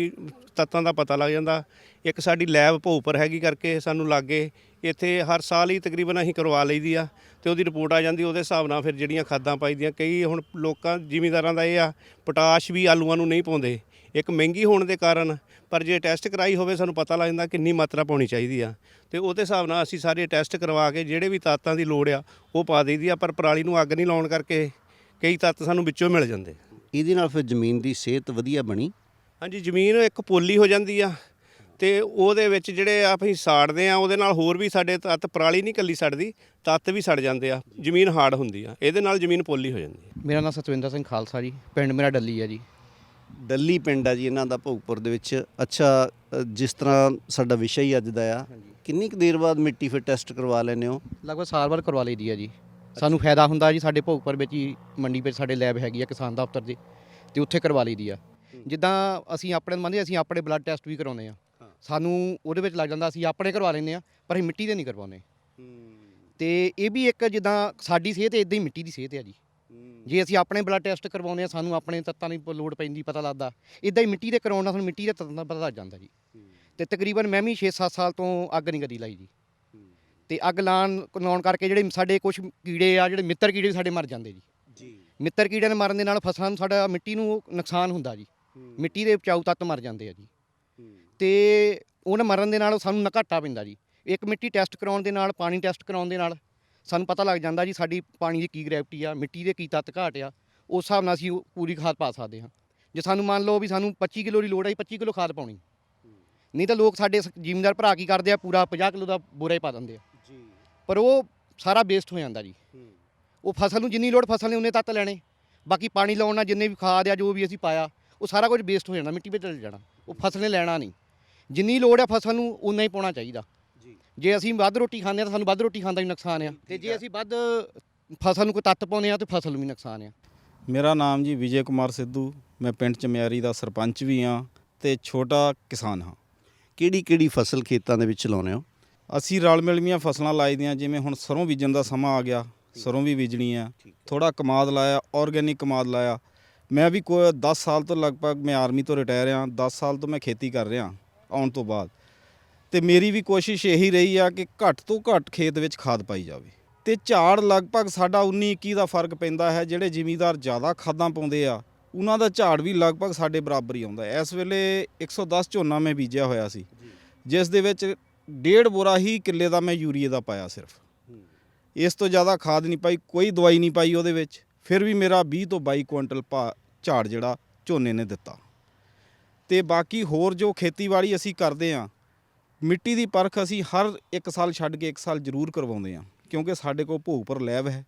ਤੱਤਾਂ ਦਾ ਪਤਾ ਲੱਗ ਜਾਂਦਾ। ਇੱਕ ਸਾਡੀ ਲੈਬ ਭੋਪਰ ਹੈਗੀ ਕਰਕੇ ਸਾਨੂੰ ਲਾਗੇ ਇੱਥੇ ਹਰ ਸਾਲ ਹੀ ਤਕਰੀਬਨ ਅਸੀਂ ਕਰਵਾ ਲਈਦੀ ਆ ਤੇ ਉਹਦੀ ਰਿਪੋਰਟ ਆ ਜਾਂਦੀ ਉਹਦੇ ਹਿਸਾਬ ਨਾਲ ਫਿਰ ਜਿਹੜੀਆਂ ਖਾਦਾਂ ਪਾਈਦੀਆਂ ਕਈ ਹੁਣ ਲੋਕਾਂ ਜ਼ਿਮੀਂਦਾਰਾਂ ਦਾ ਇਹ ਆ ਪੋਟਾਸ਼ ਵੀ ਆਲੂਆਂ ਨੂੰ ਨਹੀਂ ਪਾਉਂਦੇ। ਇੱਕ ਮਹਿੰਗੀ ਹੋਣ ਦੇ ਕਾਰਨ ਪਰ ਜੇ ਟੈਸਟ ਕਰਾਈ ਹੋਵੇ ਸਾਨੂੰ ਪਤਾ ਲੱਗ ਜਾਂਦਾ ਕਿੰਨੀ ਮਾਤਰਾ ਪਾਉਣੀ ਚਾਹੀਦੀ ਆ। ਤੇ ਉਹਦੇ ਹਿਸਾਬ ਨਾਲ ਅਸੀਂ ਸਾਰੇ ਟੈਸਟ ਕਰਵਾ ਕੇ ਜਿਹੜੇ ਵੀ ਤੱਤਾਂ ਦੀ ਲੋੜ ਆ ਉਹ ਪਾ ਦਈਦੀ ਆ ਪਰ ਪਰਾਲੀ ਨੂੰ ਅੱਗ ਨਹੀਂ ਲਾਉਣ ਕਰਕੇ ਕਈ ਤੱਤ ਸਾਨੂੰ ਵਿੱਚੋਂ ਮਿਲ ਜਾਂਦੇ। ਇਹਦੇ ਨਾਲ ਫਿਰ ਜ਼ਮੀਨ ਦੀ ਸਿਹਤ ਵਧੀਆ ਬਣੀ? ਹਾਂਜੀ ਜ਼ਮੀਨ ਇੱਕ ਪੋਲੀ ਹੋ ਜਾਂਦੀ ਆ ਤੇ ਉਹਦੇ ਵਿੱਚ ਜਿਹੜੇ ਆਪਾਂ ਸਾੜਦੇ ਆ ਉਹਦੇ ਨਾਲ ਹੋਰ ਵੀ ਸਾਡੇ ਤੱਤ ਪਰਾਲੀ ਨਹੀਂ ਕੱਲੀ ਸੜਦੀ ਤੱਤ ਵੀ ਸੜ ਜਾਂਦੇ ਆ ਜ਼ਮੀਨ ਹਾਰਡ ਹੁੰਦੀ ਆ ਇਹਦੇ ਨਾਲ ਜ਼ਮੀਨ ਪੋਲੀ ਹੋ ਜਾਂਦੀ ਆ। ਮੇਰਾ ਨਾਮ ਸਤਵਿੰਦਰ ਸਿੰਘ ਖਾਲਸਾ ਜੀ ਪਿੰਡ ਮੇਰਾ ਡੱਲੀ ਹੈ ਜੀ। ਡੱਲੀ ਪਿੰਡ ਆ ਜੀ ਇਹਨਾਂ ਦਾ ਭੋਗਪੁਰ ਦੇ ਵਿੱਚ। ਅੱਛਾ ਅ, ਜਿਸ ਤਰ੍ਹਾਂ ਸਾਡਾ ਵਿਸ਼ਾ ਹੀ ਅੱਜ ਦਾ ਆ ਕਿੰਨੀ ਕੁ ਦੇਰ ਬਾਅਦ ਮਿੱਟੀ ਫਿਰ ਟੈਸਟ ਕਰਵਾ ਲੈਂਦੇ ਹੋ? ਲਗਭਗ ਸਾਲ ਬਾਅਦ ਕਰਵਾ ਲਈਦੀ ਹੈ ਜੀ। ਸਾਨੂੰ ਫਾਇਦਾ ਹੁੰਦਾ ਜੀ ਸਾਡੇ ਭੋਗਪੁਰ ਵਿੱਚ ਹੀ ਮੰਡੀ ਵਿੱਚ ਸਾਡੇ ਲੈਬ ਹੈਗੀ ਆ ਕਿਸਾਨ ਦਫ਼ਤਰ ਦੇ ਤੇ ਉੱਥੇ ਕਰਵਾ ਲਈਦੀ ਆ। ਜਿੱਦਾਂ ਅਸੀਂ ਆਪਣੇ ਮੰਨਦੇ ਅਸੀਂ ਆਪਣੇ ਬਲੱਡ ਟੈਸਟ ਵੀ ਕਰਾਉਂਦੇ ਆ। ਸਾਨੂੰ ਉਹਦੇ ਵਿੱਚ ਲੱਗ ਜਾਂਦਾ ਅਸੀਂ ਆਪਣੇ ਕਰਵਾ ਲੈਂਦੇ ਆ ਪਰ ਅਸੀਂ ਮਿੱਟੀ ਦੇ ਨਹੀਂ ਕਰਵਾਉਂਦੇ। ਤੇ ਇਹ ਵੀ ਇੱਕ ਜਿੱਦਾਂ ਸਾਡੀ ਸਿਹਤ ਇਦਾਂ ਹੀ ਮਿੱਟੀ ਦੀ ਸਿਹਤ ਹੈ ਜੀ। ਜੇ ਅਸੀਂ ਆਪਣੇ ਬਲੱਡ ਟੈਸਟ ਕਰਵਾਉਂਦੇ ਆ ਸਾਨੂੰ ਆਪਣੇ ਤੱਤਾਂ ਦੀ ਲੋੜ ਪੈਂਦੀ ਪਤਾ ਲੱਗਦਾ। ਇਦਾਂ ਹੀ ਮਿੱਟੀ ਦੇ ਕਰਾਉਣ ਨਾਲ ਸਾਨੂੰ ਮਿੱਟੀ ਦੇ ਤੱਤਾਂ ਦਾ ਪਤਾ ਲੱਗ ਜਾਂਦਾ ਜੀ। ਤੇ ਤਕਰੀਬਨ ਮੈਂ ਵੀ 6-7 ਸਾਲ ਤੋਂ ਅੱਗ ਨਹੀਂ ਕਦੀ ਲਾਈ ਜੀ। ਤੇ ਅੱਗ ਲਾਉਣ ਲਾਉਣ ਕਰਕੇ ਜਿਹੜੇ ਸਾਡੇ ਕੁਝ ਕੀੜੇ ਆ ਜਿਹੜੇ ਮਿੱਤਰ ਕੀੜੇ ਸਾਡੇ ਮਰ ਜਾਂਦੇ ਜੀ। ਜੀ। ਮਿੱਤਰ ਕੀੜਿਆਂ ਦੇ ਮਰਨ ਦੇ ਨਾਲ ਫਸਲਾਂ ਨੂੰ ਸਾਡਾ ਮਿੱਟੀ ਨੂੰ ਨੁਕਸਾਨ ਹੁੰਦਾ ਜੀ। ਮਿੱਟੀ ਦੇ ਉਪਜਾਊ ਤੱਤ ਮਰ ਜਾਂਦੇ ਆ ਜੀ। ਤੇ ਉਹਨਾਂ ਮਰਨ ਦੇ ਨਾਲ ਸਾਨੂੰ ਨਾ ਘਾਟਾ ਪੈਂਦਾ ਜੀ। ਇੱਕ ਮਿੱਟੀ ਟੈਸਟ ਕਰਾਉਣ ਦੇ ਨਾਲ ਪਾਣੀ ਟੈਸਟ ਕਰਾਉਣ ਦੇ ਨਾਲ ਸਾਨੂੰ ਪਤਾ ਲੱਗ ਜਾਂਦਾ ਜੀ ਸਾਡੀ ਪਾਣੀ ਦੀ ਕੀ ਗ੍ਰੈਵਿਟੀ ਆ ਮਿੱਟੀ ਦੇ ਕੀ ਤੱਤ ਘਾਟ ਆ ਉਸ ਹਿਸਾਬ ਨਾਲ ਅਸੀਂ ਉਹ ਪੂਰੀ ਖਾਦ ਪਾ ਸਕਦੇ ਹਾਂ। ਜੇ ਸਾਨੂੰ ਮੰਨ ਲਓ ਵੀ ਸਾਨੂੰ 25 ਕਿਲੋ ਦੀ ਲੋੜ ਹੈ 25 ਕਿਲੋ ਖਾਦ ਪਾਉਣੀ। ਨਹੀਂ ਤਾਂ ਲੋਕ ਸਾਡੇ ਜ਼ਿਮੀਂਦਾਰ ਭਰਾ ਕੀ ਕਰਦੇ ਆ ਪੂਰਾ 50 ਕਿਲੋ ਦਾ ਬੋਰਾ ਹੀ ਪਾ ਦਿੰਦੇ ਆ। ਜੀ। ਪਰ ਉਹ ਸਾਰਾ ਵੇਸਟ ਹੋ ਜਾਂਦਾ ਜੀ। ਉਹ ਫਸਲ ਨੂੰ ਜਿੰਨੀ ਲੋੜ ਫਸਲ ਨੇ ਉਨੇ ਤੱਤ ਲੈਣੇ। ਬਾਕੀ ਪਾਣੀ ਲਾਉਣ ਨਾਲ ਜਿੰਨੇ ਵੀ ਖਾਦ ਆ ਜੋ ਵੀ ਅਸੀਂ ਪਾਇਆ ਉਹ ਸਾਰਾ ਕੁਝ ਵੇਸਟ ਹੋ ਜਾਣਾ ਮਿੱਟੀ ਵਿੱਚ ਚਲ ਜਾਣਾ। ਉਹ ਫਸਲ ਨੇ ਲੈਣਾ ਨਹੀਂ। ਜਿੰਨੀ ਲੋੜ ਆ ਫਸਲ ਨੂੰ ਉਨਾ ਹੀ ਪਾਉਣਾ ਚਾਹੀਦਾ। ਜੀ ਅਸੀਂ ਵੱਧ ਰੋਟੀ ਖਾਂਦੇ ਆ ਤਾਂ ਸਾਨੂੰ ਵੱਧ ਰੋਟੀ ਖਾਣ ਦਾ ਵੀ ਨੁਕਸਾਨ ਆ। ਤੇ ਜੇ ਅਸੀਂ ਵੱਧ ਫਸਲ ਨੂੰ ਕੋਈ ਤੱਤ ਪਾਉਂਦੇ ਆ ਤੇ ਫਸਲ ਨੂੰ ਵੀ ਨੁਕਸਾਨ ਆ। ਮੇਰਾ ਨਾਮ ਜੀ ਵਿਜੇ ਕੁਮਾਰ ਸਿੱਧੂ ਮੈਂ ਪਿੰਡ ਚਮਿਆਰੀ ਦਾ ਸਰਪੰਚ ਵੀ ਹਾਂ ਤੇ ਛੋਟਾ ਕਿਸਾਨ ਹਾਂ। ਕਿਹੜੀ ਕਿਹੜੀ ਫਸਲ ਖੇਤਾਂ ਦੇ ਵਿੱਚ ਲਾਉਂਦੇ ਹੋ? ਅਸੀਂ ਰਲ ਮਿਲਵੀਆਂ ਫਸਲਾਂ ਲਾਈ ਦੀਆਂ ਜਿਵੇਂ ਹੁਣ ਸਰੋਂ ਬੀਜਣ ਦਾ ਸਮਾਂ ਆ ਗਿਆ ਸਰੋਂ ਵੀ ਬੀਜਣੀ ਆ। ਥੋੜਾ ਕਮਾਦ ਲਾਇਆ ਆਰਗੇਨਿਕ ਕਮਾਦ ਲਾਇਆ। ਮੈਂ ਵੀ ਕੋਈ 10 ਸਾਲ ਤੋਂ ਲਗਭਗ ਮੈਂ ਆਰਮੀ ਤੋਂ ਰਿਟਾਇਰ ਆ 10 ਸਾਲ ਤੋਂ ਮੈਂ ਖੇਤੀ ਕਰ ਰਿਹਾ ਆਉਣ ਤੋਂ ਬਾਅਦ। ਤੇ ਮੇਰੀ ਵੀ ਕੋਸ਼ਿਸ਼ ਇਹੀ ਰਹੀ ਆ ਕਿ ਘੱਟ ਤੋਂ ਘੱਟ ਖੇਤ ਵਿੱਚ ਖਾਦ ਪਾਈ ਜਾਵੇ। ਤੇ ਝਾੜ ਲਗਭਗ ਸਾਡਾ 19 21 ਦਾ ਫ਼ਰਕ ਪੈਂਦਾ ਹੈ, ਜਿਹੜੇ ਜ਼ਿਮੀਦਾਰ ਜ਼ਿਆਦਾ ਖਾਦਾਂ ਪਾਉਂਦੇ ਆ, ਉਹਨਾਂ ਦਾ ਝਾੜ ਵੀ ਲਗਭਗ ਸਾਡੇ ਬਰਾਬਰ ਹੀ ਆਉਂਦਾ ਇਸ ਵੇਲੇ 110 ਝੋਨਾ ਮੈਂ ਬੀਜਿਆ ਹੋਇਆ ਸੀ, ਜਿਸ ਦੇ ਵਿੱਚ ਡੇਢ ਬੋਰਾ ਹੀ ਕਿੱਲੇ ਦਾ ਮੈਂ ਯੂਰੀਏ ਦਾ ਪਾਇਆ ਸਿਰਫ। ਇਸ ਤੋਂ ਜ਼ਿਆਦਾ ਖਾਦ ਨਹੀਂ ਪਾਈ, ਕੋਈ ਦਵਾਈ ਨਹੀਂ ਪਾਈ ਉਹਦੇ ਵਿੱਚ, ਫਿਰ ਵੀ ਮੇਰਾ 20 ਤੋਂ 22 ਕੁਇੰਟਲ ਭਾ ਝਾੜ ਜਿਹੜਾ ਝੋਨੇ ਨੇ ਦਿੱਤਾ। ਤੇ ਬਾਕੀ ਹੋਰ ਜੋ ਖੇਤੀਬਾੜੀ ਅਸੀਂ ਕਰਦੇ ਆ ਮਿੱਟੀ ਦੀ ਪਰਖ ਅਸੀਂ ਹਰ ਇੱਕ ਸਾਲ ਛੱਡ ਕੇ ਇੱਕ ਸਾਲ ਜ਼ਰੂਰ ਕਰਵਾਉਂਦੇ ਹਾਂ, ਕਿਉਂਕਿ ਸਾਡੇ ਕੋਲ ਭੋਗਪੁਰ ਲੈਬ ਹੈ।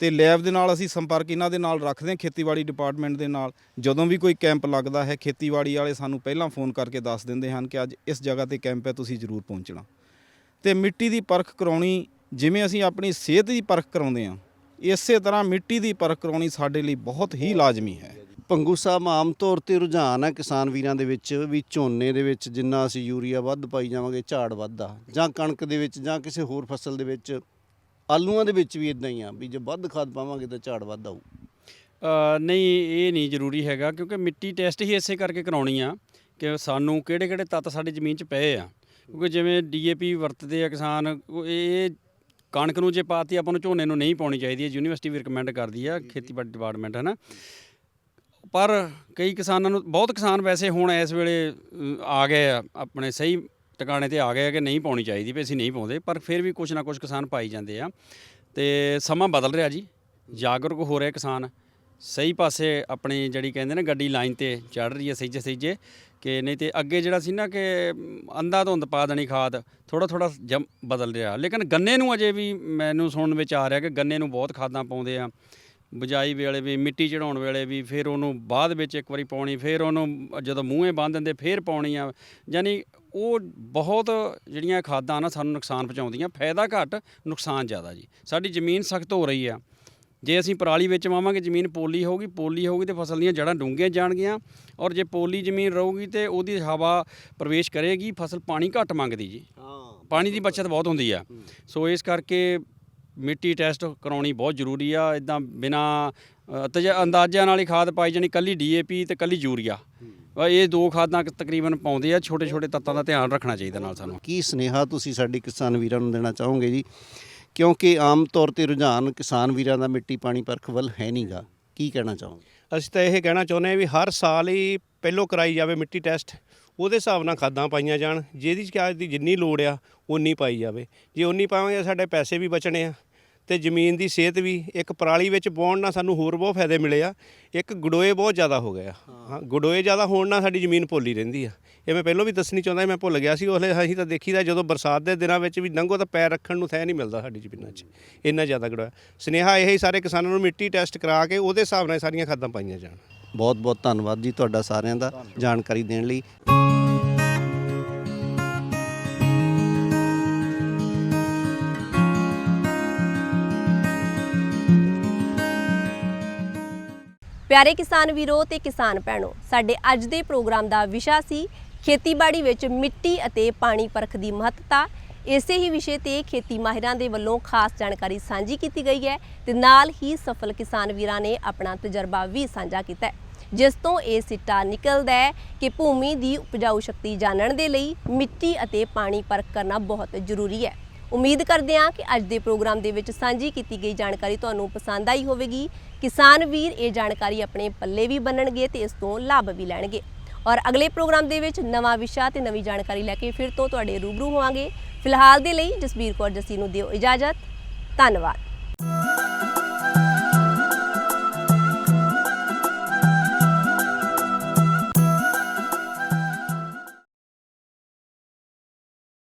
ਤੇ ਲੈਬ ਦੇ ਨਾਲ ਅਸੀਂ ਸੰਪਰਕ ਇਹਨਾਂ ਦੇ ਨਾਲ ਰੱਖਦੇ ਹਾਂ ਖੇਤੀਬਾੜੀ ਡਿਪਾਰਟਮੈਂਟ ਦੇ ਨਾਲ। ਜਦੋਂ ਵੀ ਕੋਈ ਕੈਂਪ ਲੱਗਦਾ ਹੈ, ਖੇਤੀਬਾੜੀ ਵਾਲੇ ਸਾਨੂੰ ਪਹਿਲਾਂ ਫੋਨ ਕਰਕੇ ਦੱਸ ਦਿੰਦੇ ਹਨ ਕਿ ਅੱਜ ਇਸ ਜਗ੍ਹਾ ਤੇ ਕੈਂਪ ਹੈ, ਤੁਸੀਂ ਜ਼ਰੂਰ ਪਹੁੰਚਣਾ। ਤੇ ਮਿੱਟੀ ਦੀ ਪਰਖ ਕਰਾਉਣੀ, ਜਿਵੇਂ ਅਸੀਂ ਆਪਣੀ ਸਿਹਤ ਦੀ ਪਰਖ ਕਰਾਉਂਦੇ ਹਾਂ, ਇਸੇ ਤਰ੍ਹਾਂ ਮਿੱਟੀ ਦੀ ਪਰਖ ਕਰਾਉਣੀ ਸਾਡੇ ਲਈ ਬਹੁਤ ਹੀ ਲਾਜ਼ਮੀ ਹੈ। ਪੰਗੂ ਸਾਹਿਬ, ਆਮ ਤੌਰ ਤੇ ਰੁਝਾਨ ਹੈ ਕਿਸਾਨ ਵੀਰਾਂ ਦੇ ਵਿੱਚ ਵੀ ਝੋਨੇ ਦੇ ਵਿੱਚ ਜਿੰਨਾ ਅਸੀਂ ਯੂਰੀਆ ਵੱਧ ਪਾਈ ਜਾਵਾਂਗੇ, ਝਾੜ ਵੱਧਦਾ। ਜਾਂ ਕਣਕ ਦੇ ਵਿੱਚ ਜਾਂ ਕਿਸੇ ਹੋਰ ਫਸਲ ਦੇ ਵਿੱਚ, ਆਲੂਆਂ ਦੇ ਵਿੱਚ ਵੀ ਇਦਾਂ ਹੀ ਆ ਵੀ ਜੇ ਵੱਧ ਖਾਦ ਪਾਵਾਂਗੇ ਤਾਂ ਝਾੜ ਵੱਧ ਆਊ। ਨਹੀਂ, ਇਹ ਨਹੀਂ ਜ਼ਰੂਰੀ ਹੈਗਾ ਕਿਉਂਕਿ ਮਿੱਟੀ ਟੈਸਟ ਹੀ ਇਸੇ ਕਰਕੇ ਕਰਾਉਣੀ ਆ ਕਿ ਸਾਨੂੰ ਕਿਹੜੇ ਕਿਹੜੇ ਤੱਤ ਸਾਡੀ ਜ਼ਮੀਨ 'ਚ ਪਏ ਆ। ਕਿਉਂਕਿ ਜਿਵੇਂ ਡੀਏਪੀ ਵਰਤਦੇ ਆ ਕਿਸਾਨ ਇਹ ਕਣਕ ਨੂੰ ਜੇ ਪਾਤੀ ਆਪਾਂ ਨੂੰ ਝੋਨੇ ਨੂੰ ਨਹੀਂ ਪਾਉਣੀ ਚਾਹੀਦੀ ਹੈ ਯੂਨੀਵਰਸਿਟੀ ਵੀ ਰეკਮੈਂਡ ਕਰਦੀ ਆ, ਖੇਤੀਬਾੜੀ ਡਿਪਾਰਟਮੈਂਟ ਹੈ ਨਾ ਪਰ ਕਈ ਕਿਸਾਨਾਂ ਨੂੰ ਬਹੁਤ ਕਿਸਾਨ ਵੈਸੇ ਹੁਣ ਇਸ ਵੇਲੇ ਅ, ਆ ਗਏ ਆ ਆਪਣੇ ਸਹੀ ਟਿਕਾਣੇ ਤੇ ਆ ਗਏ ਆ ਕਿ ਨਹੀਂ ਪਾਉਣੀ ਚਾਹੀਦੀ ਵੀ ਅਸੀਂ ਨਹੀਂ ਪਾਉਂਦੇ ਪਰ ਫਿਰ ਵੀ ਕੁਝ ਨਾ ਕੁਝ ਕਿਸਾਨ ਪਾਈ ਜਾਂਦੇ ਆ। ਤੇ ਸਮਾਂ ਬਦਲ ਰਿਹਾ ਜੀ ਜਾਗਰੂਕ ਹੋ ਰਹੇ ਕਿਸਾਨ ਸਹੀ ਪਾਸੇ ਆਪਣੀ ਜਿਹੜੀ ਕਹਿੰਦੇ ਨੇ ਗੱਡੀ ਲਾਈਨ ਤੇ ਚੜ ਰਹੀ ਹੈ ਸਹੀਜੇ ਸਹੀਜੇ ਕਿ ਨਹੀਂ ਤੇ ਅੱਗੇ ਜਿਹੜਾ ਸੀ ਨਾ ਕਿ ਅੰਧਾ ਧੁੰਦ ਪਾ ਦੇਣੀ ਖਾਦ ਥੋੜਾ ਥੋੜਾ ਜਮ ਬਦਲ ਰਿਹਾ। ਲੇਕਿਨ ਗੰਨੇ ਨੂੰ ਅਜੇ ਵੀ ਮੈਨੂੰ ਸੁਣਨ ਵਿੱਚ ਆ ਰਿਹਾ ਕਿ ਗੰਨੇ ਨੂੰ ਬਹੁਤ ਖਾਦਾਂ ਪਾਉਂਦੇ ਆ। ਬਜਾਈ ਵੇਲੇ ਵੀ ਮਿੱਟੀ ਚੜਾਉਣ ਵੇਲੇ ਵੀ ਫਿਰ ਉਹਨੂੰ ਬਾਅਦ ਵਿੱਚ ਇੱਕ ਵਾਰੀ ਪਾਉਣੀ ਫਿਰ ਉਹਨੂੰ ਜਦੋਂ ਮੂੰਹੇ ਬੰਨ ਦਿੰਦੇ ਫਿਰ ਪਾਉਣੀ ਆ। ਯਾਨੀ ਉਹ ਬਹੁਤ ਜਿਹੜੀਆਂ ਖਾਦਾਂ ਨਾ ਸਾਨੂੰ ਨੁਕਸਾਨ ਪਹੁੰਚਾਉਂਦੀਆਂ ਫਾਇਦਾ ਘੱਟ ਨੁਕਸਾਨ ਜ਼ਿਆਦਾ ਜੀ। ਸਾਡੀ ਜ਼ਮੀਨ ਸਖਤ ਹੋ ਰਹੀ ਆ। ਜੇ ਅਸੀਂ ਪਰਾਲੀ ਵਿੱਚ ਵਾਵਾਂਗੇ ਜ਼ਮੀਨ ਪੋਲੀ ਹੋਊਗੀ ਪੋਲੀ ਹੋਊਗੀ ਤੇ ਫਸਲ ਦੀਆਂ ਜੜ੍ਹਾਂ ਡੂੰਘੀਆਂ ਜਾਣਗੀਆਂ ਔਰ ਜੇ ਪੋਲੀ ਜ਼ਮੀਨ ਰਹੂਗੀ ਤੇ ਉਹਦੀ ਹਵਾ ਪ੍ਰਵੇਸ਼ ਕਰੇਗੀ ਫਸਲ ਪਾਣੀ ਘੱਟ ਮੰਗਦੀ ਜੀ। ਹਾਂ ਪਾਣੀ ਦੀ ਬਚਤ ਬਹੁਤ ਹੁੰਦੀ ਆ। ਸੋ ਇਸ ਕਰਕੇ ਮਿੱਟੀ ਟੈਸਟ ਕਰਾਉਣੀ ਬਹੁਤ ਜ਼ਰੂਰੀ ਆ ਇਦਾਂ ਬਿਨਾ ਅੰਦਾਜ਼ਿਆਂ ਨਾਲ ਹੀ ਖਾਦ ਪਾਈ ਜਾਣੀ ਕੱਲੀ ਡੀਏਪੀ ਤੇ ਕੱਲੀ ਯੂਰੀਆ। ਇਹ ਦੋ ਖਾਦਾਂ ਤਕਰੀਬਨ ਪਾਉਂਦੇ ਆ ਛੋਟੇ ਛੋਟੇ ਤੱਤਾਂ ਦਾ ਧਿਆਨ ਰੱਖਣਾ ਚਾਹੀਦਾ ਨਾਲ ਸਾਨੂੰ। ਕੀ ਸੁਨੇਹਾ ਤੁਸੀਂ ਸਾਡੇ ਕਿਸਾਨ ਵੀਰਾਂ ਨੂੰ ਦੇਣਾ ਚਾਹੋਗੇ ਜੀ? ਕਿਉਂਕਿ ਆਮ ਤੌਰ ਤੇ ਰੁਝਾਨ ਕਿਸਾਨ ਵੀਰਾਂ ਦਾ ਮਿੱਟੀ ਪਾਣੀ ਪਰਖ ਵੱਲ ਹੈ ਨਹੀਂਗਾ ਕੀ ਕਹਿਣਾ ਚਾਹੋਗੇ? ਅਸੀਂ ਤਾਂ ਇਹ ਕਹਿਣਾ ਚਾਹੁੰਦੇ ਹਾਂ ਵੀ ਹਰ ਸਾਲ ਹੀ ਪਹਿਲੋਂ ਕਰਾਈ ਜਾਵੇ ਮਿੱਟੀ ਟੈਸਟ ਉਹਦੇ ਹਿਸਾਬ ਨਾਲ ਖਾਦਾਂ ਪਾਈਆਂ ਜਾਣ ਜਿਹਦੀ ਸ਼ਿਕਾਇਤ ਦੀ ਜਿੰਨੀ ਲੋੜ ਆ ਉਨੀ ਪਾਈ ਜਾਵੇ। ਜੇ ਉਨੀ ਪਾਵਾਂਗੇ ਸਾਡੇ ਪੈਸੇ ਵੀ ਬਚਣੇ ਆ। ਤੇ ਜ਼ਮੀਨ ਦੀ ਸਿਹਤ ਵੀ, ਇੱਕ ਪਰਾਲੀ ਵਿੱਚ ਪਾਉਣ ਨਾਲ ਸਾਨੂੰ ਹੋਰ ਬਹੁਤ ਫਾਇਦੇ ਮਿਲੇ ਆ, ਇੱਕ ਗਡੋਏ ਬਹੁਤ ਜ਼ਿਆਦਾ ਹੋ ਗਿਆ ਹਾਂ, ਗਡੋਏ ਜ਼ਿਆਦਾ ਹੋਣ ਨਾਲ ਸਾਡੀ ਜ਼ਮੀਨ ਭੋਲੀ ਰਹਿੰਦੀ ਆ। ਇਹ ਮੈਂ ਪਹਿਲਾਂ ਵੀ ਦੱਸਣੀ ਚਾਹੁੰਦਾ ਮੈਂ ਭੁੱਲ ਗਿਆ ਸੀ ਉਹਲੇ ਅਸੀਂ ਤਾਂ ਦੇਖੀਦਾ ਜਦੋਂ ਬਰਸਾਤ ਦੇ ਦਿਨਾਂ ਵਿੱਚ ਵੀ ਲੰਘੋ ਤਾਂ ਪੈਰ ਰੱਖਣ ਨੂੰ ਥੈ ਨਹੀਂ ਮਿਲਦਾ ਸਾਡੀ ਜ਼ਮੀਨਾਂ 'ਚ, ਇੰਨਾ ਜ਼ਿਆਦਾ ਗੜੋਆ ਸੁਨੇਹਾ ਇਹ ਹੀ ਸਾਰੇ ਕਿਸਾਨਾਂ ਨੂੰ ਮਿੱਟੀ ਟੈਸਟ ਕਰਾ ਕੇ ਉਹਦੇ ਹਿਸਾਬ ਨਾਲ ਸਾਰੀਆਂ ਖਾਦਾਂ ਪਾਈਆਂ ਜਾਣ। ਬਹੁਤ ਬਹੁਤ ਧੰਨਵਾਦ ਜੀ ਤੁਹਾਡਾ ਸਾਰਿਆਂ ਦਾ ਜਾਣਕਾਰੀ ਦੇਣ ਲਈ। ਪਿਆਰੇ ਕਿਸਾਨ ਵੀਰੋ ਤੇ ਕਿਸਾਨ ਭੈਣੋ, ਸਾਡੇ ਅੱਜ ਦੇ ਪ੍ਰੋਗਰਾਮ ਦਾ ਵਿਸ਼ਾ ਸੀ ਖੇਤੀਬਾੜੀ ਵਿੱਚ ਮਿੱਟੀ ਅਤੇ ਪਾਣੀ ਪਰਖ ਦੀ ਮਹੱਤਤਾ। ਇਸੇ ਹੀ ਵਿਸ਼ੇ ਤੇ ਖੇਤੀ ਮਾਹਿਰਾਂ ਦੇ ਵੱਲੋਂ ਖਾਸ ਜਾਣਕਾਰੀ ਸਾਂਝੀ ਕੀਤੀ ਗਈ ਹੈ ਤੇ ਨਾਲ ਹੀ ਸਫਲ ਕਿਸਾਨ ਵੀਰਾਂ ਨੇ ਆਪਣਾ ਤਜਰਬਾ ਵੀ ਸਾਂਝਾ ਕੀਤਾ ਹੈ। ਜਿਸ ਤੋਂ ਇਹ ਸਿੱਟਾ ਨਿਕਲਦਾ ਹੈ ਕਿ ਭੂਮੀ ਦੀ ਉਪਜਾਊ ਸ਼ਕਤੀ ਜਾਣਨ ਦੇ ਲਈ ਮਿੱਟੀ ਅਤੇ ਪਾਣੀ ਪਰਖ ਕਰਨਾ ਬਹੁਤ ਜ਼ਰੂਰੀ ਹੈ। ਉਮੀਦ ਕਰਦੇ ਹਾਂ ਕਿ ਅੱਜ ਦੇ ਪ੍ਰੋਗਰਾਮ ਦੇ ਵਿੱਚ ਸਾਂਝੀ ਕੀਤੀ ਗਈ ਜਾਣਕਾਰੀ ਤੁਹਾਨੂੰ ਪਸੰਦ ਆਈ ਹੋਵੇਗੀ। ਕਿਸਾਨ ਵੀਰ ਇਹ ਜਾਣਕਾਰੀ ਆਪਣੇ ਪੱਲੇ ਵੀ ਬੰਨਣਗੇ ਤੇ ਇਸ ਤੋਂ ਲਾਭ ਵੀ ਲੈਣਗੇ। ਔਰ ਅਗਲੇ ਪ੍ਰੋਗਰਾਮ ਦੇ ਵਿੱਚ ਨਵਾਂ ਵਿਸ਼ਾ ਤੇ ਨਵੀਂ ਜਾਣਕਾਰੀ ਲੈ ਕੇ ਫਿਰ ਤੋਂ ਤੁਹਾਡੇ ਰੂਬਰੂ ਹੋਵਾਂਗੇ। ਫਿਲਹਾਲ ਦੇ ਲਈ ਜਸਬੀਰ ਕੌਰ ਜੱਸੀ ਨੂੰ ਦਿਓ ਇਜਾਜ਼ਤ। ਧੰਨਵਾਦ।